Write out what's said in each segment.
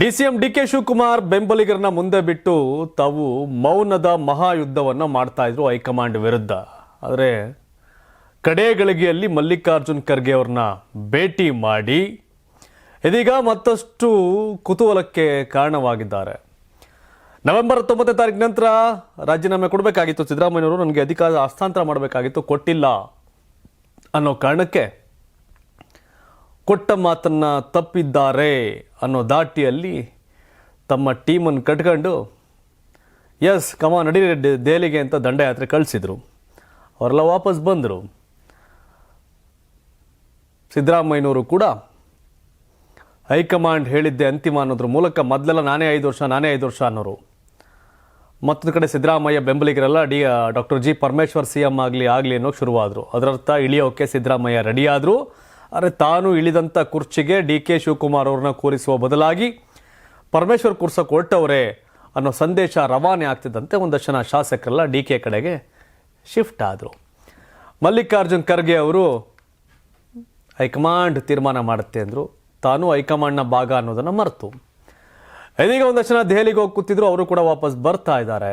D C M D K Shivakumar ಬೆಂಬಲಿಗರನ್ನ ಮುಂದೆ ಬಿಟ್ಟು ತಾವು ಮೌನದ ಮಹಾಯುದ್ಧವನ್ನು ಮಾಡ್ತಾ ಇದ್ರು ಹೈಕಮಾಂಡ್ ವಿರುದ್ಧ. ಆದರೆ ಕಡೆ ಗಳಿಗೆಯಲ್ಲಿ ಮಲ್ಲಿಕಾರ್ಜುನ್ ಖರ್ಗೆ ಅವ್ರನ್ನ ಭೇಟಿ ಮಾಡಿ ಇದೀಗ ಮತ್ತಷ್ಟು ಕುತೂಹಲಕ್ಕೆ ಕಾರಣವಾಗಿದ್ದಾರೆ. ನವೆಂಬರ್ ಹತ್ತೊಂಬತ್ತನೇ ತಾರೀಕು ನಂತರ ರಾಜೀನಾಮೆ ಕೊಡಬೇಕಾಗಿತ್ತು. ಸಿದ್ದರಾಮಯ್ಯವರು ನನಗೆ ಅಧಿಕಾರ ಹಸ್ತಾಂತರ ಮಾಡಬೇಕಾಗಿತ್ತು, ಕೊಟ್ಟಿಲ್ಲ ಅನ್ನೋ ಕಾರಣಕ್ಕೆ ಕೊಟ್ಟ ಮಾತನ್ನು ತಪ್ಪಿದ್ದಾರೆ ಅನ್ನೋ ದಾಟಿಯಲ್ಲಿ ತಮ್ಮ ಟೀಮನ್ನು ಕಟ್ಕೊಂಡು ಎಸ್ ಕಮ ನಡಿ ದೆಹಲಿಗೆ ಅಂತ ದಂಡಯಾತ್ರೆ ಕಳಿಸಿದರು. ಅವರೆಲ್ಲ ವಾಪಸ್ ಬಂದರು. ಸಿದ್ದರಾಮಯ್ಯನವರು ಕೂಡ ಹೈಕಮಾಂಡ್ ಹೇಳಿದ್ದೆ ಅಂತಿಮ ಅನ್ನೋದ್ರ ಮೂಲಕ ಮೊದಲೆಲ್ಲ ನಾನೇ ಐದು ವರ್ಷ, ನಾನೇ ಐದು ವರ್ಷ ಅನ್ನೋರು. ಮತ್ತೊಂದು ಕಡೆ Siddaramaiah ಬೆಂಬಲಿಗರೆಲ್ಲ, D doctor G Parameshwar C M ಆಗಲಿ ಆಗಲಿ ಅನ್ನೋಕ್ಕೆ ಶುರುವಾದರು. ಅದರರ್ಥ ಇಳಿಯೋಕೆ ಸಿದ್ದರಾಮಯ್ಯ ರೆಡಿಯಾದರು ಆದರೆ ತಾನು ಇಳಿದಂಥ ಕುರ್ಚಿಗೆ ಡಿ ಕೆ ಶಿವಕುಮಾರ್ ಅವ್ರನ್ನ ಕೂರಿಸುವ ಬದಲಾಗಿ ಪರಮೇಶ್ವರ್ ಕೂರ್ಸೋಕೆ ಹೊರಟವರೇ ಅನ್ನೋ ಸಂದೇಶ ರವಾನೆ ಆಗ್ತಿದ್ದಂತೆ ಒಂದಷ್ಟು ಜನ ಶಾಸಕರೆಲ್ಲ ಡಿ ಕೆ ಕಡೆಗೆ ಶಿಫ್ಟ್ ಆದರು. ಮಲ್ಲಿಕಾರ್ಜುನ್ ಖರ್ಗೆ ಅವರು ಹೈಕಮಾಂಡ್ ತೀರ್ಮಾನ ಮಾಡುತ್ತೆ ಅಂದರು. ತಾನು ಹೈಕಮಾಂಡ್ನ ಭಾಗ ಅನ್ನೋದನ್ನು ಮರೆತು. ಇದೀಗ ಒಂದಷ್ಟು ಜನ ದೆಹಲಿಗೆ ಹೋಗಿ ಕೂತಿದ್ರು, ಅವರು ಕೂಡ ವಾಪಸ್ ಬರ್ತಾ ಇದ್ದಾರೆ.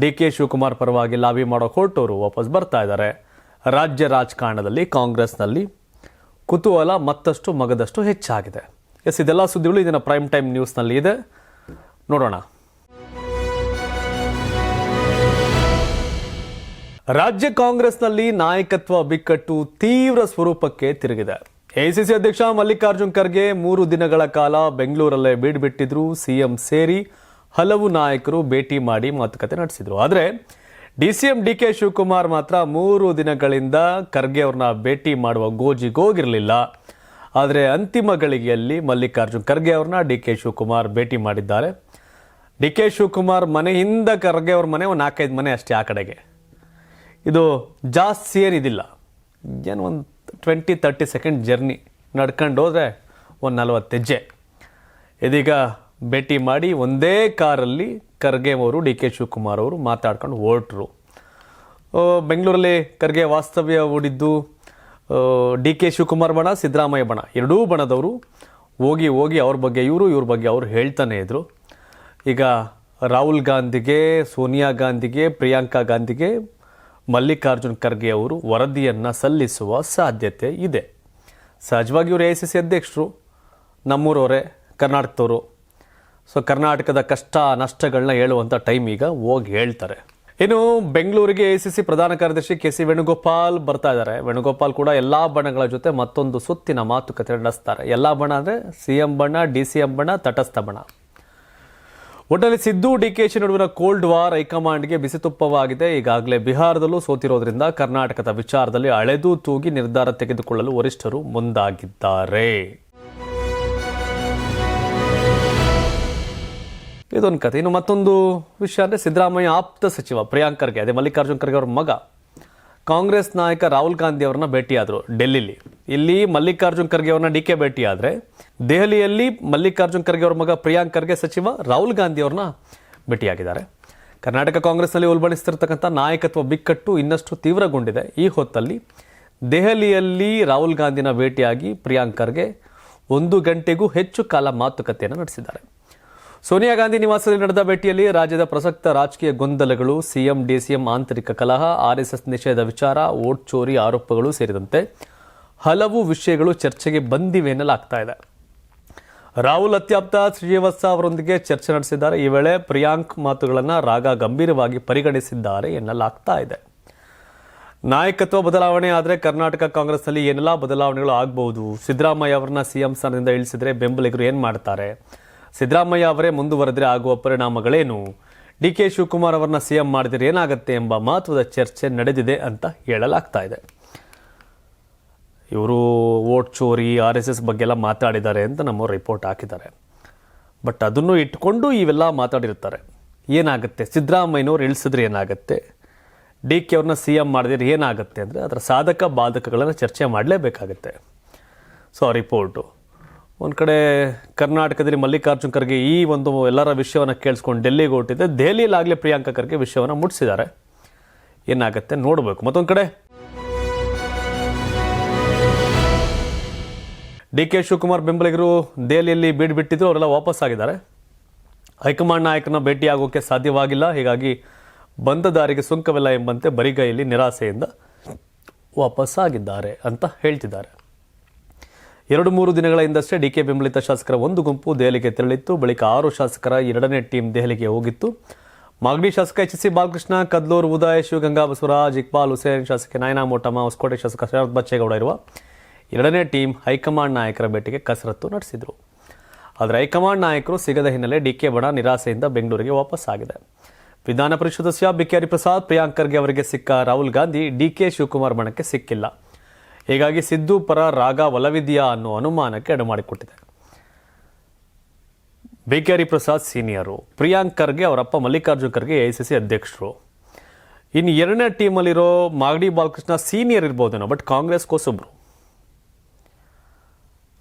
ಡಿ ಕೆ ಶಿವಕುಮಾರ್ ಪರವಾಗಿ ಲಾಬಿ ಮಾಡೋ ಹೊರಟವರು ವಾಪಸ್ ಬರ್ತಾ ಇದ್ದಾರೆ. ರಾಜ್ಯ ರಾಜಕಾರಣದಲ್ಲಿ ಕಾಂಗ್ರೆಸ್ನಲ್ಲಿ ಕುತೂಹಲ ಮತ್ತಷ್ಟು ಮಗದಷ್ಟು ಹೆಚ್ಚಾಗಿದೆ. ಎಸ್, ಇದೆಲ್ಲ ಸುದ್ದಿಗಳು ಇದನ್ನು ಪ್ರೈಮ್ ಟೈಮ್ ನ್ಯೂಸ್ನಲ್ಲಿ ಇದೆ. ನೋಡೋಣ. ರಾಜ್ಯ ಕಾಂಗ್ರೆಸ್ನಲ್ಲಿ ನಾಯಕತ್ವ ಬಿಕ್ಕಟ್ಟು ತೀವ್ರ ಸ್ವರೂಪಕ್ಕೆ ತಿರುಗಿದೆ. ಎಐಸಿಸಿ ಅಧ್ಯಕ್ಷ ಮಲ್ಲಿಕಾರ್ಜುನ್ ಖರ್ಗೆ ಮೂರು ದಿನಗಳ ಕಾಲ ಬೆಂಗಳೂರಲ್ಲೇ ಬೀಡ್ಬಿಟ್ಟಿದ್ರು. ಸಿಎಂ ಸೇರಿ ಹಲವು ನಾಯಕರು ಭೇಟಿ ಮಾಡಿ ಮಾತುಕತೆ ನಡೆಸಿದ್ರು. ಆದರೆ ಡಿಸಿಎಂ ಡಿ ಕೆ ಶಿವಕುಮಾರ್ ಮಾತ್ರ ಮೂರು ದಿನಗಳಿಂದ ಖರ್ಗೆ ಅವ್ರನ್ನ ಭೇಟಿ ಮಾಡುವ ಗೋಜಿಗೋಗಿರಲಿಲ್ಲ ಆದರೆ ಅಂತಿಮ ಗಳಿಗೆಯಲ್ಲಿ ಮಲ್ಲಿಕಾರ್ಜುನ್ ಖರ್ಗೆ ಅವ್ರನ್ನ ಡಿ ಕೆ ಶಿವಕುಮಾರ್ ಭೇಟಿ ಮಾಡಿದ್ದಾರೆ. ಡಿ ಕೆ ಶಿವಕುಮಾರ್ ಮನೆಯಿಂದ ಖರ್ಗೆ ಅವ್ರ ಮನೆ ಒಂದು ನಾಲ್ಕೈದು ಮನೆ ಅಷ್ಟೇ ಆ ಕಡೆಗೆ. ಇದು ಜಾಸ್ತಿ ಏನಿದಿಲ್ಲ ಏನು ಒಂದು ಟ್ವೆಂಟಿ ತರ್ಟಿ ಸೆಕೆಂಡ್ ಜರ್ನಿ ನಡ್ಕೊಂಡು ಹೋದರೆ ಒಂದು ನಲವತ್ತು ಹೆಜ್ಜೆ. ಇದೀಗ ಭೇಟಿ ಮಾಡಿ ಒಂದೇ ಕಾರಲ್ಲಿ ಖರ್ಗೆ ಅವರು, ಡಿ ಕೆ ಶಿವಕುಮಾರ್ ಅವರು ಮಾತಾಡ್ಕೊಂಡು ಹೊರಟರು. ಬೆಂಗಳೂರಲ್ಲಿ ಖರ್ಗೆ ವಾಸ್ತವ್ಯ ಹೂಡಿದ್ದು ಡಿ ಕೆ ಶಿವಕುಮಾರ್ ಬಣ, ಸಿದ್ದರಾಮಯ್ಯ ಬಣ. ಎರಡೂ ಬಣದವರು ಹೋಗಿ ಹೋಗಿ ಅವ್ರ ಬಗ್ಗೆ, ಇವರು ಇವ್ರ ಬಗ್ಗೆ ಅವರು ಹೇಳ್ತಾನೆ ಇದ್ದರು ಈಗ ರಾಹುಲ್ ಗಾಂಧಿಗೆ, ಸೋನಿಯಾ ಗಾಂಧಿಗೆ, ಪ್ರಿಯಾಂಕಾ ಗಾಂಧಿಗೆ ಮಲ್ಲಿಕಾರ್ಜುನ್ ಖರ್ಗೆ ಅವರು ವರದಿಯನ್ನು ಸಲ್ಲಿಸುವ ಸಾಧ್ಯತೆ ಇದೆ. ಸಹಜವಾಗಿ ಇವರು ಎ ಸಿ ಸಿ ಅಧ್ಯಕ್ಷರು. ನಮ್ಮೂರವರೇ, ಕರ್ನಾಟಕದವರು. ಸೊ ಕರ್ನಾಟಕದ ಕಷ್ಟ ನಷ್ಟಗಳನ್ನ ಹೇಳುವಂಥ ಟೈಮ್ ಈಗ ಹೋಗಿ ಹೇಳ್ತಾರೆ. ಇನ್ನು ಬೆಂಗಳೂರಿಗೆ ಎ ಸಿ ಸಿ ಪ್ರಧಾನ ಕಾರ್ಯದರ್ಶಿ ಕೆ ಸಿ ವೇಣುಗೋಪಾಲ್ ಬರ್ತಾ ಇದ್ದಾರೆ. ವೇಣುಗೋಪಾಲ್ ಕೂಡ ಎಲ್ಲಾ ಬಣಗಳ ಜೊತೆ ಮತ್ತೊಂದು ಸುತ್ತಿನ ಮಾತುಕತೆ ನಡೆಸ್ತಾರೆ. ಎಲ್ಲಾ ಬಣ ಅಂದ್ರೆ ಸಿ ಎಂ ಬಣ, ಡಿ ಸಿ ಎಂ ಬಣ, ತಟಸ್ಥ ಬಣ. ಒಟ್ಟಲ್ಲಿ ಸಿದ್ದು, ಡಿ ಕೆ ಶಿ ನಡುವಿನ ಕೋಲ್ಡ್ ವಾರ್ ಹೈಕಮಾಂಡ್ಗೆ ಬಿಸಿ ತುಪ್ಪವಾಗಿದೆ ಈಗಾಗಲೇ ಬಿಹಾರದಲ್ಲೂ ಸೋತಿರೋದ್ರಿಂದ ಕರ್ನಾಟಕದ ವಿಚಾರದಲ್ಲಿ ಅಳೆದು ತೂಗಿ ನಿರ್ಧಾರ ತೆಗೆದುಕೊಳ್ಳಲು ವರಿಷ್ಠರು ಮುಂದಾಗಿದ್ದಾರೆ. ಇದೊಂದು ಕತೆ. ಇನ್ನು ಮತ್ತೊಂದು ವಿಷಯ ಅಂದರೆ ಸಿದ್ದರಾಮಯ್ಯ ಆಪ್ತ ಸಚಿವ ಪ್ರಿಯಾಂಕ್ ಖರ್ಗೆ ಅದೇ ಮಲ್ಲಿಕಾರ್ಜುನ್ ಖರ್ಗೆ ಅವ್ರ ಮಗ. ಕಾಂಗ್ರೆಸ್ ನಾಯಕ ರಾಹುಲ್ ಗಾಂಧಿ ಅವರನ್ನ ಭೇಟಿಯಾದರು ಡೆಲ್ಲಿಲಿ. ಇಲ್ಲಿ ಮಲ್ಲಿಕಾರ್ಜುನ್ ಖರ್ಗೆ ಅವ್ರನ್ನ ಡಿ ಕೆ ಭೇಟಿಯಾದರೆ, ದೆಹಲಿಯಲ್ಲಿ ಮಲ್ಲಿಕಾರ್ಜುನ್ ಖರ್ಗೆ ಅವರ ಮಗ ಪ್ರಿಯಾಂಕ್ ಖರ್ಗೆ ಸಚಿವ ರಾಹುಲ್ ಗಾಂಧಿ ಅವ್ರನ್ನ ಭೇಟಿಯಾಗಿದ್ದಾರೆ. ಕರ್ನಾಟಕ ಕಾಂಗ್ರೆಸ್ನಲ್ಲಿ ಉಲ್ಬಣಿಸ್ತಿರ್ತಕ್ಕಂಥ ನಾಯಕತ್ವ ಬಿಕ್ಕಟ್ಟು ಇನ್ನಷ್ಟು ತೀವ್ರಗೊಂಡಿದೆ. ಈ ಹೊತ್ತಲ್ಲಿ ದೆಹಲಿಯಲ್ಲಿ ರಾಹುಲ್ ಗಾಂಧಿನ ಭೇಟಿಯಾಗಿ ಪ್ರಿಯಾಂಕ್ ಖರ್ಗೆ ಒಂದು ಗಂಟೆಗೂ ಹೆಚ್ಚು ಕಾಲ ಮಾತುಕತೆಯನ್ನು ನಡೆಸಿದ್ದಾರೆ. ಸೋನಿಯಾ ಗಾಂಧಿ ನಿವಾಸದಲ್ಲಿ ನಡೆದ ಭೇಟಿಯಲ್ಲಿ ರಾಜ್ಯದ ಪ್ರಸಕ್ತ ರಾಜಕೀಯ ಗೊಂದಲಗಳು, ಸಿಎಂ, ಡಿಸಿಎಂ ಆಂತರಿಕ ಕಲಹ, ಆರ್ಎಸ್ಎಸ್ ನಿಷೇಧ ವಿಚಾರ, ವೋಟ್ ಚೋರಿ ಆರೋಪಗಳು ಸೇರಿದಂತೆ ಹಲವು ವಿಷಯಗಳು ಚರ್ಚೆಗೆ ಬಂದಿವೆ ಎನ್ನಲಾಗ್ತಾ ಇದೆ. ರಾಹುಲ್ ಅತ್ಯಾಪ್ತ ಶ್ರೀವತ್ಸ ಅವರೊಂದಿಗೆ ಚರ್ಚೆ ನಡೆಸಿದ್ದಾರೆ. ಈ ವೇಳೆ ಪ್ರಿಯಾಂಕ್ ಮಾತುಗಳನ್ನು ರಾಗ ಗಂಭೀರವಾಗಿ ಪರಿಗಣಿಸಿದ್ದಾರೆ ಎನ್ನಲಾಗ್ತಾ ಇದೆ. ನಾಯಕತ್ವ ಬದಲಾವಣೆ ಆದರೆ ಕರ್ನಾಟಕ ಕಾಂಗ್ರೆಸ್ನಲ್ಲಿ ಏನೆಲ್ಲ ಬದಲಾವಣೆಗಳು ಆಗಬಹುದು? ಸಿದ್ದರಾಮಯ್ಯ ಅವರನ್ನ ಸಿಎಂ ಸ್ಥಾನದಿಂದ ಇಳಿಸಿದರೆ ಬೆಂಬಲಿಗರು ಏನು ಮಾಡ್ತಾರೆ? ಸಿದ್ದರಾಮಯ್ಯ ಅವರೇ ಮುಂದುವರೆದ್ರೆ ಆಗುವ ಪರಿಣಾಮಗಳೇನು? ಡಿ ಕೆ ಶಿವಕುಮಾರ್ ಅವರನ್ನ ಸಿಎಂ ಮಾಡಿದರೆ ಏನಾಗುತ್ತೆ ಎಂಬ ಮಹತ್ವದ ಚರ್ಚೆ ನಡೆದಿದೆ ಅಂತ ಹೇಳಲಾಗ್ತಾ ಇದೆ. ಇವರು ವೋಟ್ ಚೋರಿ, ಆರ್ ಎಸ್ ಎಸ್ ಬಗ್ಗೆ ಎಲ್ಲ ಮಾತಾಡಿದ್ದಾರೆ ಅಂತ ನಮ್ಮ ರಿಪೋರ್ಟ್ ಹಾಕಿದ್ದಾರೆ. ಬಟ್ ಅದನ್ನು ಇಟ್ಕೊಂಡು ಇವೆಲ್ಲ ಮಾತಾಡಿರ್ತಾರೆ ಏನಾಗುತ್ತೆ? ಸಿದ್ದರಾಮಯ್ಯನವ್ರು ಇಳಿಸಿದ್ರೆ ಏನಾಗುತ್ತೆ? ಡಿ ಕೆ ಅವ್ರನ್ನ ಸಿ ಎಂ ಮಾಡಿದ್ರೆ ಏನಾಗುತ್ತೆ ಅಂದರೆ ಅದರ ಸಾಧಕ ಬಾಧಕಗಳನ್ನು ಚರ್ಚೆ ಮಾಡಲೇಬೇಕಾಗುತ್ತೆ. ಸೊ ಆ ರಿಪೋರ್ಟು. ಒಂದು ಕಡೆ ಕರ್ನಾಟಕದಲ್ಲಿ ಮಲ್ಲಿಕಾರ್ಜುನ್ ಖರ್ಗೆ ಈ ಒಂದು ಎಲ್ಲರ ವಿಷಯವನ್ನು ಕೇಳಿಸ್ಕೊಂಡು ಡೆಲ್ಲಿಗೆ ಹೊರಟಿದ್ದೆ. ದೆಹಲಿಯಲ್ಲಾಗಲೇ ಪ್ರಿಯಾಂಕಾ ಖರ್ಗೆ ವಿಷಯವನ್ನು ಮುಟ್ಟಿಸಿದ್ದಾರೆ ಏನಾಗುತ್ತೆ ನೋಡಬೇಕು. ಮತ್ತೊಂದು ಕಡೆ. ಡಿ ಕೆ ಶಿವಕುಮಾರ್ ಬೆಂಬಲಿಗರು ದೆಹಲಿಯಲ್ಲಿ ಬೀಡು ಬಿಟ್ಟಿದ್ದು ಅವರೆಲ್ಲ ವಾಪಸ್ ಆಗಿದ್ದಾರೆ. ಹೈಕಮಾಂಡ್ ನಾಯಕನ ಭೇಟಿಯಾಗೋಕ್ಕೆ ಸಾಧ್ಯವಾಗಿಲ್ಲ. ಹೀಗಾಗಿ ಬಂದ ದಾರಿಗೆ ಸುಂಕವಿಲ್ಲ ಎಂಬಂತೆ ಬರಿಗೈಯಲ್ಲಿ ನಿರಾಸೆಯಿಂದ ವಾಪಸ್ ಆಗಿದ್ದಾರೆ ಅಂತ ಹೇಳ್ತಿದ್ದಾರೆ. ಎರಡು ಮೂರು ದಿನಗಳ ಹಿಂದಷ್ಟೇ ಡಿಕೆ ಬೆಂಬಲಿತ ಶಾಸಕರ ಒಂದು ಗುಂಪು ದೆಹಲಿಗೆ ತೆರಳಿತ್ತು. ಬಳಿಕ ಆರು ಶಾಸಕರ ಎರಡನೇ ಟೀಮ್ ದೆಹಲಿಗೆ ಹೋಗಿತ್ತು. ಮಾಗಡಿ ಶಾಸಕ ಎಚ್ ಸಿ ಬಾಲಕೃಷ್ಣ, ಕದ್ಲೂರು ಉದಯ, ಶಿವಗಂಗಾ ಬಸವರಾಜ್, ಇಕ್ಬಾಲ್ ಹುಸೇನ್, ಶಾಸಕ ನಾಯನಾ ಮೋಟಮ್ಮ, ಹೊಸಕೋಟೆ ಶಾಸಕ ಶರತ್ ಬಚ್ಚೇಗೌಡ ಇರುವ ಎರಡನೇ ಟೀಮ್ ಹೈಕಮಾಂಡ್ ನಾಯಕರ ಭೇಟಿಗೆ ಕಸರತ್ತು ನಡೆಸಿದರು. ಆದರೆ ಹೈಕಮಾಂಡ್ ನಾಯಕರು ಸಿಗದ ಹಿನ್ನೆಲೆ ಡಿಕೆ ಬಣ ನಿರಾಸೆಯಿಂದ ಬೆಂಗಳೂರಿಗೆ ವಾಪಸ್ ಆಗಿದೆ ವಿಧಾನ ಪರಿಷತ್ ಸದಸ್ಯ ಪ್ರಸಾದ್ ಪ್ರಿಯಾಂಕರ್ಗೆ ಅವರಿಗೆ ಸಿಕ್ಕ ರಾಹುಲ್ ಗಾಂಧಿ ಡಿಕೆ ಶಿವಕುಮಾರ್ ಬಣಕ್ಕೆ ಸಿಕ್ಕಿಲ್ಲ. ಹೀಗಾಗಿ ಸಿದ್ದು ಪರ ರಾಗ ಒಲವಿದೆಯಾ ಅನ್ನೋ ಅನುಮಾನಕ್ಕೆ ಎಡಮಾಡಿಕೊಟ್ಟಿದೆ ಮಾಡಿಕೊಟ್ಟಿದೆ ಬಿಕೆ ಪ್ರಸಾದ್ ಸೀನಿಯರು, ಪ್ರಿಯಾಂಕ್ ಖರ್ಗೆ ಅವರಪ್ಪ Mallikarjun Kharge A C C ಅಧ್ಯಕ್ಷರು. ಇನ್ನು ಎರಡನೇ ಟೀಮಲ್ಲಿರೋ ಮಾಗಡಿ ಬಾಲಕೃಷ್ಣ ಸೀನಿಯರ್ ಇರ್ಬೋದೇನೋ, but Congress ಕೋಸೊಬ್ರು.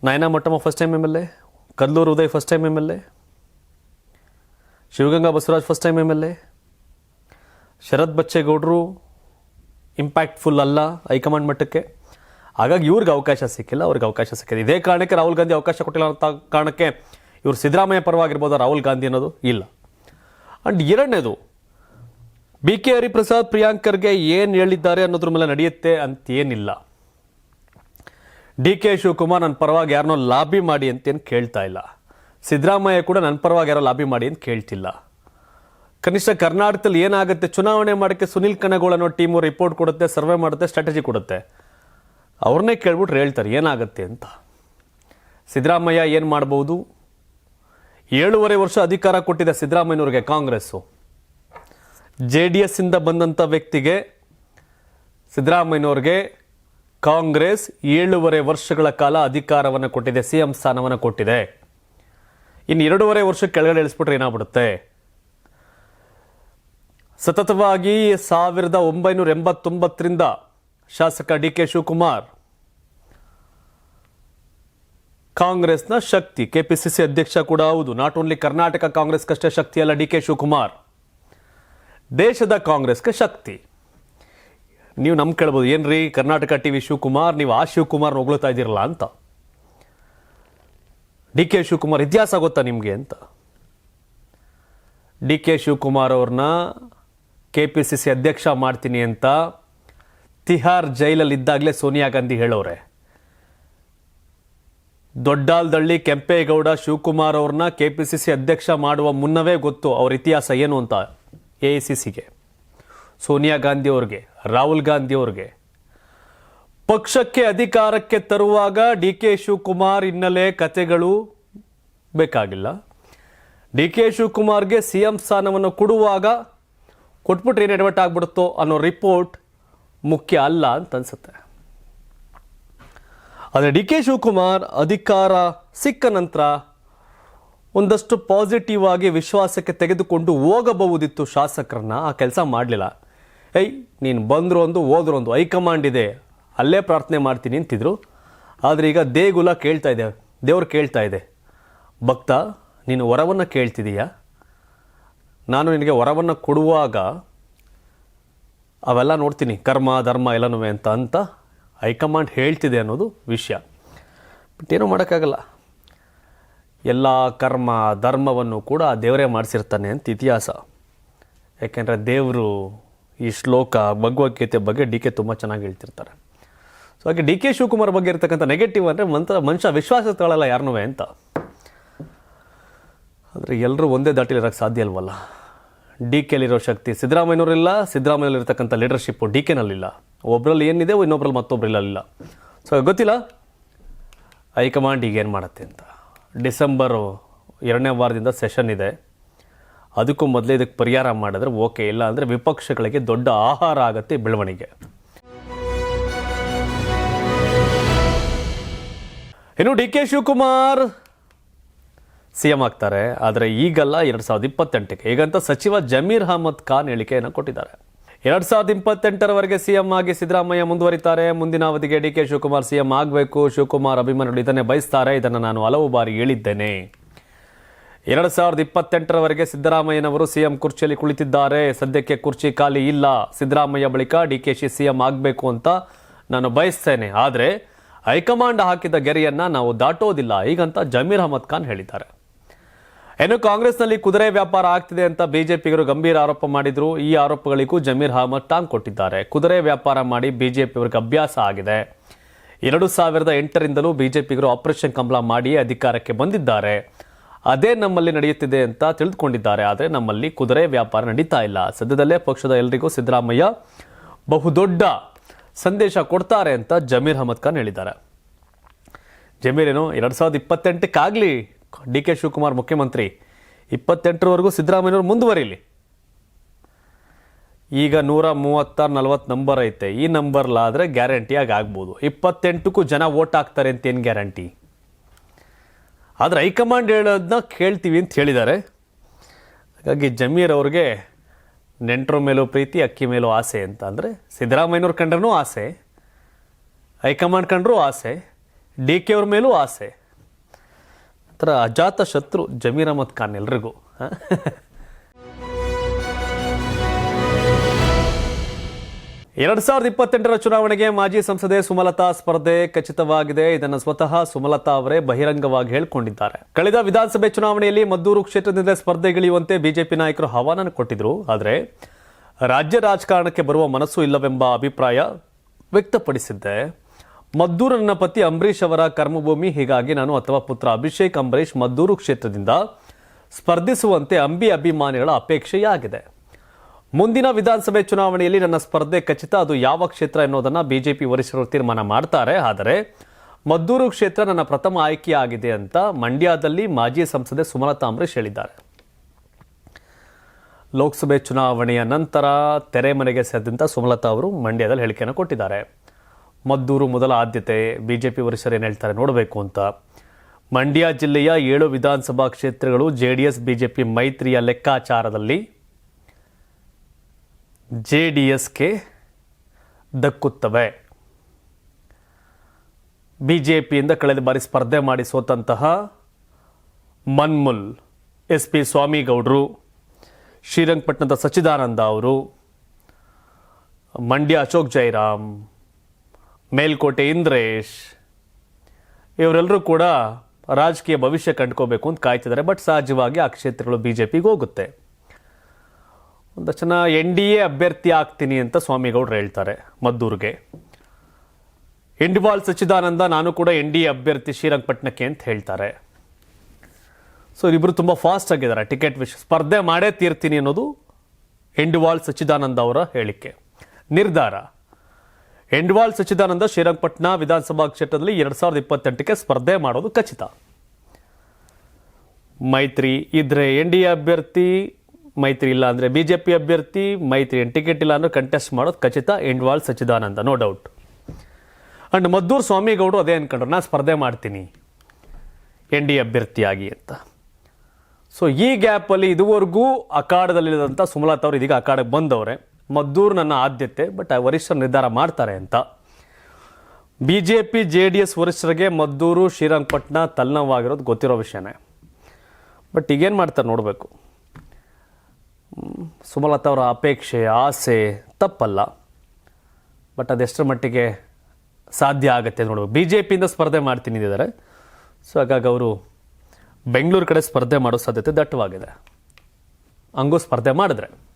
Nayana Motamma first time M L A Kadlur Uday first time M L A Shivaganga Basavaraj first time M L A Sharath ಬಚ್ಚೇಗೌಡರು impactful ಅಲ್ಲ high command ಮಟ್ಟಕ್ಕೆ. ಹಾಗಾಗಿ ಇವ್ರಿಗೆ ಅವಕಾಶ ಸಿಕ್ಕಿಲ್ಲ, ಅವ್ರಿಗೆ ಅವಕಾಶ ಸಿಕ್ಕಿದೆ. ಇದೇ ಕಾರಣಕ್ಕೆ ರಾಹುಲ್ ಗಾಂಧಿ ಅವಕಾಶ ಕೊಟ್ಟಿಲ್ಲ ಅಂತ ಕಾರಣಕ್ಕೆ ಇವರು ಸಿದ್ದರಾಮಯ್ಯ ಪರವಾಗಿರ್ಬೋದು, ರಾಹುಲ್ ಗಾಂಧಿ ಅನ್ನೋದು ಇಲ್ಲ. ಅಂಡ್ ಎರಡನೇದು ಬಿ ಕೆ ಹರಿಪ್ರಸಾದ್ ಪ್ರಿಯಾಂಕರ್ಗೆ ಏನು ಹೇಳಿದ್ದಾರೆ ಅನ್ನೋದ್ರ ಮೇಲೆ ನಡೆಯುತ್ತೆ ಅಂತ ಏನಿಲ್ಲ. ಡಿ ಕೆ ಶಿವಕುಮಾರ್ ನನ್ನ ಪರವಾಗಿ ಯಾರನ್ನೋ ಲಾಬಿ ಮಾಡಿ ಅಂತೇನು ಕೇಳ್ತಾ ಇಲ್ಲ. ಸಿದ್ದರಾಮಯ್ಯ ಕೂಡ ನನ್ನ ಪರವಾಗಿ ಯಾರೋ ಲಾಬಿ ಮಾಡಿ ಅಂತ ಕೇಳ್ತಿಲ್ಲ. ಕನಿಷ್ಠ ಕರ್ನಾಟಕದಲ್ಲಿ ಏನಾಗುತ್ತೆ? ಚುನಾವಣೆ ಮಾಡೋಕ್ಕೆ ಸುನಿಲ್ ಕನಗೋಳ್ ಅನ್ನೋ ಟೀಮು ರಿಪೋರ್ಟ್ ಕೊಡುತ್ತೆ ಸರ್ವೆ ಮಾಡುತ್ತೆ ಸ್ಟ್ರಾಟಜಿ ಕೊಡುತ್ತೆ. ಅವ್ರನ್ನೇ ಕೇಳ್ಬಿಟ್ರೆ ಹೇಳ್ತಾರೆ, ಏನಾಗುತ್ತೆ ಅಂತ. ಸಿದ್ದರಾಮಯ್ಯ ಏನು ಮಾಡ್ಬೋದು? ಏಳುವರೆ ವರ್ಷ ಅಧಿಕಾರ ಕೊಟ್ಟಿದೆ ಸಿದ್ದರಾಮಯ್ಯನವ್ರಿಗೆ ಕಾಂಗ್ರೆಸ್ಸು. ಜೆ ಡಿ ಎಸ್ ಇಂದ ಬಂದಂಥ ವ್ಯಕ್ತಿಗೆ ಸಿದ್ದರಾಮಯ್ಯನವ್ರಿಗೆ ಕಾಂಗ್ರೆಸ್ ಏಳೂವರೆ ವರ್ಷಗಳ ಕಾಲ ಅಧಿಕಾರವನ್ನು ಕೊಟ್ಟಿದೆ, ಸಿ ಎಂ ಸ್ಥಾನವನ್ನು ಕೊಟ್ಟಿದೆ. ಇನ್ನು ಎರಡೂವರೆ ವರ್ಷ ಕೆಳಗಡೆ ಇಳಿಸ್ಬಿಟ್ರೆ ಏನಾಗ್ಬಿಡುತ್ತೆ? ಸತತವಾಗಿ ಸಾವಿರದ ಒಂಬೈನೂರ ಎಂಬತ್ತೊಂಬತ್ತರಿಂದ ಶಾಸಕ ಡಿ ಕೆ ಶಿವಕುಮಾರ್ ಕಾಂಗ್ರೆಸ್ನ ಶಕ್ತಿ. ಕೆಪಿಸಿಸಿ ಅಧ್ಯಕ್ಷ ಕೂಡ ಹೌದು. ನಾಟ್ ಓನ್ಲಿ ಕರ್ನಾಟಕ ಕಾಂಗ್ರೆಸ್ಗಷ್ಟೇ ಶಕ್ತಿ ಅಲ್ಲ, ಡಿ ಕೆ ಶಿವಕುಮಾರ್. ದೇಶದ ಕಾಂಗ್ರೆಸ್ಗೆ ಶಕ್ತಿ. ನೀವು ನಮ್ ಕೇಳ್ಬೋದು, ಏನ್ರಿ ಕರ್ನಾಟಕ ಟಿ ವಿ ಶಿವಕುಮಾರ್, ನೀವು ಆ ಶಿವಕುಮಾರ್ ಹೊಗಳ್ತಾ ಇದ್ದೀರಲ್ಲ ಅಂತ. ಡಿ ಕೆ ಶಿವಕುಮಾರ್ ಇತಿಹಾಸ ಗೊತ್ತಾ ನಿಮಗೆ ಅಂತ? ಡಿ ಕೆ ಶಿವಕುಮಾರ್ ಅವ್ರನ್ನ ಕೆ ಪಿ ಸಿ ಸಿ ಅಧ್ಯಕ್ಷ ಮಾಡ್ತೀನಿ ಅಂತ ತಿಹಾರ್ ಜೈಲಲ್ಲಿ ಇದ್ದಾಗಲೇ ಸೋನಿಯಾ ಗಾಂಧಿ ಹೇಳೋರೆ. ದೊಡ್ಡಾಲ್ದಳ್ಳಿ ಕೆಂಪೇಗೌಡ ಶಿವಕುಮಾರ್ ಅವ್ರನ್ನ ಕೆಪಿಸಿಸಿ ಅಧ್ಯಕ್ಷ ಮಾಡುವ ಮುನ್ನವೇ ಗೊತ್ತು ಅವ್ರ ಇತಿಹಾಸ ಏನು ಅಂತ ಎ ಸೋನಿಯಾ ಗಾಂಧಿ ಅವ್ರಿಗೆ, ರಾಹುಲ್ ಗಾಂಧಿ ಅವ್ರಿಗೆ. ಪಕ್ಷಕ್ಕೆ ಅಧಿಕಾರಕ್ಕೆ ತರುವಾಗ ಡಿ ಕೆ ಶಿವಕುಮಾರ್ ಹಿನ್ನೆಲೆ ಕತೆಗಳು ಬೇಕಾಗಿಲ್ಲ. ಡಿ ಕೆ ಶಿವಕುಮಾರ್ಗೆ ಸಿ ಎಂ ಸ್ಥಾನವನ್ನು ಕೊಡುವಾಗ ಕೊಟ್ಬಿಟ್ರೆ ಏನು ಎಡವಟ್ಟಾಗ್ಬಿಡುತ್ತೋ ಅನ್ನೋ ರಿಪೋರ್ಟ್ ಮುಖ್ಯ ಅಲ್ಲ ಅಂತ ಅನ್ಸುತ್ತೆ. ಆದರೆ ಡಿ ಕೆ ಶಿವಕುಮಾರ್ ಅಧಿಕಾರ ಸಿಕ್ಕ ನಂತರ ಒಂದಷ್ಟು ಪಾಸಿಟಿವ್ ಆಗಿ ವಿಶ್ವಾಸಕ್ಕೆ ತೆಗೆದುಕೊಂಡು ಹೋಗಬಹುದಿತ್ತು ಶಾಸಕರನ್ನ. ಆ ಕೆಲಸ ಮಾಡಲಿಲ್ಲ. ಏಯ್, ನೀನು ಬಂದರು ಒಂದು ಹೋದ್ರು ಒಂದು ಹೈಕಮಾಂಡ್ ಇದೆ. ಅಲ್ಲೇ ಪ್ರಾರ್ಥನೆ ಮಾಡ್ತೀನಿ ಅಂತಿದ್ರು. ಆದರೆ ಈಗ ದೇಗುಲ ಕೇಳ್ತಾ ಇದೆ. ದೇವ್ರು ಕೇಳ್ತಾ ಇದೆ. ಭಕ್ತ, ನೀನು ವರವನ್ನು ಕೇಳ್ತಿದೀಯಾ? ನಾನು ನಿನಗೆ ವರವನ್ನು ಕೊಡುವಾಗ ಅವೆಲ್ಲ ನೋಡ್ತೀನಿ. ಕರ್ಮ, ಧರ್ಮ ಎಲ್ಲನೂ ಅಂತ ಅಂತ. ಹೈಕಮಾಂಡ್ ಹೇಳ್ತಿದೆ ಅನ್ನೋದು ವಿಷಯ. ಬಟ್ ಏನೂ ಮಾಡೋಕ್ಕಾಗಲ್ಲ. ಎಲ್ಲ ಕರ್ಮ, ಧರ್ಮವನ್ನು ಕೂಡ ದೇವರೇ ಮಾಡಿಸಿರ್ತಾನೆ ಅಂತ ಇತಿಹಾಸ. ಯಾಕೆಂದರೆ ದೇವರು ಈ ಶ್ಲೋಕ ಭಗವದ್ಗೀತೆ ಬಗ್ಗೆ ಡಿ ಕೆ ತುಂಬ ಚೆನ್ನಾಗಿ ಹೇಳ್ತಿರ್ತಾರೆ. ಸೊ ಹಾಗೆ ಡಿ ಕೆ ಶಿವಕುಮಾರ್ ಬಗ್ಗೆ ಇರ್ತಕ್ಕಂಥ ನೆಗೆಟಿವ್ ಅಂದರೆ ಮಂತ್ರ ಮನುಷ್ಯ ವಿಶ್ವಾಸ ತಗೊಳ್ಳಲ್ಲ ಯಾರನ್ನೂ ಅಂತ. ಆದರೆ ಎಲ್ಲರೂ ಒಂದೇ ದಾಟಿಲಿರೋಕ್ಕೆ ಸಾಧ್ಯ ಅಲ್ವಲ್ಲ ಡಿ ಕೆಲಿರೋ ಶಕ್ತಿ ಸಿದ್ದರಾಮಯ್ಯನವರಿಲ್ಲ ಸಿದ್ದರಾಮಯ್ಯಲ್ಲಿರ್ತಕ್ಕಂಥ ಲೀಡರ್ಶಿಪ್ಪು ಡಿ ಕೆನಲ್ಲಿಲ್ಲ ಒಬ್ಬರಲ್ಲಿ ಏನಿದೆ, ಇನ್ನೊಬ್ರಲ್ಲಿ ಮತ್ತೊಬ್ಬರಲ್ಲಿ ಸೊ ಗೊತ್ತಿಲ್ಲ? ಹೈಕಮಾಂಡ್ ಈಗ ಏನು ಮಾಡುತ್ತೆ ಅಂತ. ಡಿಸೆಂಬರು ಎರಡನೇ ವಾರದಿಂದ ಸೆಷನ್ ಇದೆ. ಅದಕ್ಕೂ ಮೊದಲೇ ಇದಕ್ಕೆ ಪರಿಹಾರ ಮಾಡಿದ್ರೆ ಓಕೆ, ಇಲ್ಲ ಅಂದರೆ ವಿಪಕ್ಷಗಳಿಗೆ ದೊಡ್ಡ ಆಹಾರ ಆಗತ್ತೆ ಬೆಳವಣಿಗೆ. ಇನ್ನು D K Shivakumar C M ಆಗ್ತಾರೆ, ಆದರೆ ಈಗಲ್ಲ ಎರಡು ಸಾವಿರದ ಇಪ್ಪತ್ತೆಂಟಕ್ಕೆ. ಈಗಂತ ಸಚಿವ ಜಮೀರ್ ಅಹಮದ್ ಖಾನ್ ಹೇಳಿಕೆಯನ್ನು ಕೊಟ್ಟಿದ್ದಾರೆ. ಎರಡು ಸಾವಿರದ ಇಪ್ಪತ್ತೆಂಟರವರೆಗೆ ಸಿಎಂ ಆಗಿ ಸಿದ್ದರಾಮಯ್ಯ ಮುಂದುವರಿತಾರೆ. ಮುಂದಿನ ಅವಧಿಗೆ ಡಿ ಕೆ ಶಿವಕುಮಾರ್ ಸಿಎಂ ಆಗಬೇಕು. ಶಿವಕುಮಾರ್ ಅಭಿಮಾನಿಗಳು ಇದನ್ನೇ ಬಯಸ್ತಾರೆ. ಇದನ್ನು ನಾನು ಹಲವು ಬಾರಿ ಹೇಳಿದ್ದೇನೆ. ಎರಡು ಸಾವಿರದ ಇಪ್ಪತ್ತೆಂಟರವರೆಗೆ ಸಿದ್ದರಾಮಯ್ಯನವರು ಸಿಎಂ ಕುರ್ಚಿಯಲ್ಲಿ ಕುಳಿತಿದ್ದಾರೆ. ಸದ್ಯಕ್ಕೆ ಕುರ್ಚಿ ಖಾಲಿ ಇಲ್ಲ. ಸಿದ್ದರಾಮಯ್ಯ ಬಳಿಕ ಡಿ ಕೆ ಶಿ ಸಿಎಂ ಆಗಬೇಕು ಅಂತ ನಾನು ಬಯಸ್ತೇನೆ. ಆದರೆ ಹೈಕಮಾಂಡ್ ಹಾಕಿದ ಗೆರೆಯನ್ನು ನಾವು ದಾಟೋದಿಲ್ಲ. ಈಗಂತ ಜಮೀರ್ ಅಹಮದ್ ಖಾನ್ ಹೇಳಿದ್ದಾರೆ. ಇನ್ನು ಕಾಂಗ್ರೆಸ್ನಲ್ಲಿ ಕುದುರೆ ವ್ಯಾಪಾರ ಆಗ್ತಿದೆ ಅಂತ ಬಿಜೆಪಿಗರು ಗಂಭೀರ ಆರೋಪ ಮಾಡಿದ್ರು. ಈ ಆರೋಪಗಳಿಗೂ ಜಮೀರ್ ಅಹಮದ್ ಟಾಂಗ್ ಕೊಟ್ಟಿದ್ದಾರೆ. ಕುದುರೆ ವ್ಯಾಪಾರ ಮಾಡಿ ಬಿಜೆಪಿಯವರಿಗೆ ಅಭ್ಯಾಸ ಆಗಿದೆ. ಎರಡು ಸಾವಿರದ ಎಂಟರಿಂದಲೂ ಬಿಜೆಪಿಗರು ಆಪರೇಷನ್ ಕಮಲ ಮಾಡಿ ಅಧಿಕಾರಕ್ಕೆ ಬಂದಿದ್ದಾರೆ. ಅದೇ ನಮ್ಮಲ್ಲಿ ನಡೆಯುತ್ತಿದೆ ಅಂತ ತಿಳಿದುಕೊಂಡಿದ್ದಾರೆ. ಆದರೆ ನಮ್ಮಲ್ಲಿ ಕುದುರೆ ವ್ಯಾಪಾರ ನಡೀತಾ ಇಲ್ಲ. ಸದ್ಯದಲ್ಲೇ ಪಕ್ಷದ ಎಲ್ಲರಿಗೂ ಸಿದ್ದರಾಮಯ್ಯ ಬಹುದೊಡ್ಡ ಸಂದೇಶ ಕೊಡ್ತಾರೆ ಅಂತ ಜಮೀರ್ ಅಹಮದ್ ಖಾನ್ ಹೇಳಿದ್ದಾರೆ. ಜಮೀರ್ ಏನು, ಎರಡು ಸಾವಿರದ ಇಪ್ಪತ್ತೆಂಟಕ್ಕಾಗಲಿ ಡಿ ಕೆ ಶಿವಕುಮಾರ್ ಮುಖ್ಯಮಂತ್ರಿ ಇಪ್ಪತ್ತೆಂಟರವರೆಗೂ ಸಿದ್ದರಾಮಯ್ಯವರು ಮುಂದುವರಿಲಿ. ಈಗ ನೂರ ಮೂವತ್ತಾರು ನಲ್ವತ್ತು ನಂಬರ್ ಐತೆ. ಈ ನಂಬರ್ಲಾದರೆ ಗ್ಯಾರಂಟಿಯಾಗಿ ಆಗ್ಬೋದು. ಇಪ್ಪತ್ತೆಂಟಕ್ಕೂ ಜನ ವೋಟ್ ಹಾಕ್ತಾರೆ ಅಂತ ಏನು ಗ್ಯಾರಂಟಿ? ಆದರೆ ಹೈಕಮಾಂಡ್ ಹೇಳೋದನ್ನ ಕೇಳ್ತೀವಿ ಅಂತ ಹೇಳಿದ್ದಾರೆ. ಹಾಗಾಗಿ ಜಮೀರ್ ಅವ್ರಿಗೆ ನೆಂಟರ ಮೇಲೂ ಪ್ರೀತಿ, ಅಕ್ಕಿ ಮೇಲೂ ಆಸೆ ಅಂತ ಅಂದರೆ ಸಿದ್ದರಾಮಯ್ಯವ್ರ ಕಂಡ್ರೂ ಆಸೆ, ಹೈಕಮಾಂಡ್ ಕಂಡ್ರೂ ಆಸೆ, ಡಿ ಕೆ ಅವ್ರ ಮೇಲೂ ಆಸೆ. ಅಜಾತ ಶತ್ರು ಜಮೀರ್ ಅಹಮದ್ ಖಾನ್ ಎಲ್ರಿಗೂ. ಎರಡ್ ಸಾವಿರದ ಇಪ್ಪತ್ತೆಂಟರ ಚುನಾವಣೆಗೆ ಮಾಜಿ ಸಂಸದೆ ಸುಮಲತಾ ಸ್ಪರ್ಧೆ ಖಚಿತವಾಗಿದೆ. ಇದನ್ನು ಸ್ವತಃ ಸುಮಲತಾ ಅವರೇ ಬಹಿರಂಗವಾಗಿ ಹೇಳಿಕೊಂಡಿದ್ದಾರೆ. ಕಳೆದ ವಿಧಾನಸಭೆ ಚುನಾವಣೆಯಲ್ಲಿ ಮದ್ದೂರು ಕ್ಷೇತ್ರದಿಂದ ಸ್ಪರ್ಧೆಗಿಳಿಯುವಂತೆ ಬಿಜೆಪಿ ನಾಯಕರು ಆಹ್ವಾನ ಕೊಟ್ಟಿದ್ರು. ಆದರೆ ರಾಜ್ಯ ರಾಜಕಾರಣಕ್ಕೆ ಬರುವ ಮನಸ್ಸು ಇಲ್ಲವೆಂಬ ಅಭಿಪ್ರಾಯ ವ್ಯಕ್ತಪಡಿಸಿದ್ದೆ. ಮದ್ದೂರು ನನ್ನ ಪತಿ ಅಂಬರೀಷ್ ಅವರ ಕರ್ಮಭೂಮಿ, ಹೀಗಾಗಿ ನಾನು ಅಥವಾ ಪುತ್ರ ಅಭಿಷೇಕ್ ಅಂಬರೀಷ್ ಮದ್ದೂರು ಕ್ಷೇತ್ರದಿಂದ ಸ್ಪರ್ಧಿಸುವಂತೆ ಅಂಬಿ ಅಭಿಮಾನಿಗಳ ಅಪೇಕ್ಷೆಯಾಗಿದೆ. ಮುಂದಿನ ವಿಧಾನಸಭೆ ಚುನಾವಣೆಯಲ್ಲಿ ನನ್ನ ಸ್ಪರ್ಧೆ ಖಚಿತ, ಅದು ಯಾವ ಕ್ಷೇತ್ರ ಎನ್ನುವುದನ್ನು ಬಿಜೆಪಿ ವರಿಷ್ಠರು ತೀರ್ಮಾನ ಮಾಡ್ತಾರೆ. ಆದರೆ ಮದ್ದೂರು ಕ್ಷೇತ್ರ ನನ್ನ ಪ್ರಥಮ ಆಯ್ಕೆಯಾಗಿದೆ ಅಂತ ಮಂಡ್ಯದಲ್ಲಿ ಮಾಜಿ ಸಂಸದೆ ಸುಮಲತಾ ಅಂಬರೀಶ್ ಹೇಳಿದ್ದಾರೆ. ಲೋಕಸಭೆ ಚುನಾವಣೆಯ ನಂತರ ತೆರೆಮನೆಗೆ ಸೇರಿದಂತ ಸುಮಲತಾ ಅವರು ಮಂಡ್ಯದಲ್ಲಿ ಹೇಳಿಕೆಯನ್ನು ಕೊಟ್ಟಿದ್ದಾರೆ. ಮದ್ದೂರು ಮೊದಲ ಆದ್ಯತೆ. ಬಿಜೆಪಿ ವರಿಷ್ಠರು ಏನು ಹೇಳ್ತಾರೆ ನೋಡಬೇಕು ಅಂತ. ಮಂಡ್ಯ ಜಿಲ್ಲೆಯ ಏಳು ವಿಧಾನಸಭಾ ಕ್ಷೇತ್ರಗಳು ಜೆ ಡಿ ಎಸ್ ಬಿಜೆಪಿ ಮೈತ್ರಿಯ ಲೆಕ್ಕಾಚಾರದಲ್ಲಿ. ಜೆ ಡಿ ಎಸ್ಗೆ ದಕ್ಕುತ್ತವೆ. ಬಿಜೆಪಿಯಿಂದ ಕಳೆದ ಬಾರಿ ಸ್ಪರ್ಧೆ ಮಾಡಿ ಸೋತಂತಹ ಮನ್ಮುಲ್ ಎಸ್ ಪಿ ಸ್ವಾಮಿಗೌಡರು, ಶ್ರೀರಂಗಪಟ್ಟಣದ ಸಚ್ಚಿದಾನಂದ ಅವರು, ಮಂಡ್ಯ ಅಶೋಕ್ ಜೈರಾಮ್ ಮೇಲ್ಕೋಟೆ ಇಂದ್ರೇಶ್. ಇವರೆಲ್ಲರೂ ಕೂಡ ರಾಜಕೀಯ ಭವಿಷ್ಯ ಕಂಡ್ಕೋಬೇಕು ಅಂತ ಕಾಯ್ತಿದ್ದಾರೆ, ಬಟ್ ಸಹಜವಾಗಿ ಆ ಕ್ಷೇತ್ರಗಳು ಬಿ ಜೆ ಪಿಗೆ ಹೋಗುತ್ತೆ. ಒಂದಷ್ಟು ಜನ ಎನ್ ಡಿ ಎ ಅಭ್ಯರ್ಥಿ ಆಗ್ತೀನಿ ಅಂತ ಸ್ವಾಮಿಗೌಡರು ಹೇಳ್ತಾರೆ ಮದ್ದೂರಿಗೆ. ಇಂಡಿವಾಲ್ ಸಚ್ಚಿದಾನಂದ, ನಾನು ಕೂಡ ಎನ್ ಡಿ ಎ ಅಭ್ಯರ್ಥಿ ಶ್ರೀರಂಗಪಟ್ಟಣಕ್ಕೆ ಅಂತ ಹೇಳ್ತಾರೆ. ಸೊ ಇಬ್ಬರು ತುಂಬ ಫಾಸ್ಟ್ ಆಗಿದ್ದಾರೆ ಟಿಕೆಟ್ ವಿಷಯ ಸ್ಪರ್ಧೆ ಮಾಡೇ ತೀರ್ತೀನಿ ಅನ್ನೋದು ಎಂಡಿವಾಲ್ ಸಚ್ಚಿದಾನಂದ ಅವರ ಹೇಳಿಕೆ. ನಿರ್ಧಾರ. ಎಂಡಿವಾಲ್ ಸಚ್ಚಿದಾನಂದ ಶ್ರೀರಂಗಪಟ್ಟಣ ವಿಧಾನಸಭಾ ಕ್ಷೇತ್ರದಲ್ಲಿ ಎರಡು ಸಾವಿರದ ಇಪ್ಪತ್ತೆಂಟಕ್ಕೆ ಸ್ಪರ್ಧೆ ಮಾಡೋದು ಖಚಿತ. ಮೈತ್ರಿ ಇದ್ರೆ ಎನ್ ಡಿ ಎ ಅಭ್ಯರ್ಥಿ, ಮೈತ್ರಿ ಇಲ್ಲ ಅಂದ್ರೆ ಬಿಜೆಪಿ ಅಭ್ಯರ್ಥಿ, ಮೈತ್ರಿ ಟಿಕೆಟ್ ಇಲ್ಲ ಅಂದ್ರೆ ಕಂಟೆಸ್ಟ್ ಮಾಡೋದು ಖಚಿತ ಎಂಡ್ವಾಲ್ Sachidananda no doubt and Maddur ಸ್ವಾಮಿಗೌಡರು ಅದೇ ಅನ್ಕೊಂಡ್ರು ನಾನು ಸ್ಪರ್ಧೆ ಮಾಡ್ತೀನಿ, ಎನ್ ಡಿ ಅಭ್ಯರ್ಥಿಯಾಗಿ ಅಂತ. ಸೊ ಈ ಗ್ಯಾಪಲ್ಲಿ ಇದುವರೆಗೂ ಅಖಾಡದಲ್ಲಿಲ್ಲದಂಥ ಸುಮಲತಾ ಅವರು ಇದೀಗ ಅಖಾಡಕ್ಕೆ ಬಂದವ್ರೆ. ಮದ್ದೂರು ನನ್ನ ಆದ್ಯತೆ ಬಟ್ ಆ ವರಿಷ್ಠರು ನಿರ್ಧಾರ ಮಾಡ್ತಾರೆ ಅಂತ. B J P J D S ವರಿಷ್ಠರಿಗೆ ಮದ್ದೂರು, ಶ್ರೀರಂಗಪಟ್ಟಣ ತಲೆನೋವಾಗಿರೋದು ಗೊತ್ತಿರೋ ವಿಷಯನೇ. ಬಟ್ ಈಗೇನು ಮಾಡ್ತಾರೆ ನೋಡಬೇಕು. ಸುಮಲತಾ ಅವರ ಅಪೇಕ್ಷೆ, ಆಸೆ ತಪ್ಪಲ್ಲ. ಬಟ್ ಅದೆಷ್ಟರ ಮಟ್ಟಿಗೆ ಸಾಧ್ಯ ಆಗುತ್ತೆ ನೋಡಬೇಕು. ಬಿ ಜೆ ಪಿಯಿಂದ ಸ್ಪರ್ಧೆ ಮಾಡ್ತೀನಿ ಇದ್ದಾರೆ ಸೊ ಹಾಗಾಗಿ ಅವರು ಬೆಂಗಳೂರು ಕಡೆ ಸ್ಪರ್ಧೆ ಮಾಡೋ ಸಾಧ್ಯತೆ ದಟ್ಟವಾಗಿದೆ. ಹಂಗೂ ಸ್ಪರ್ಧೆ ಮಾಡಿದ್ರೆ.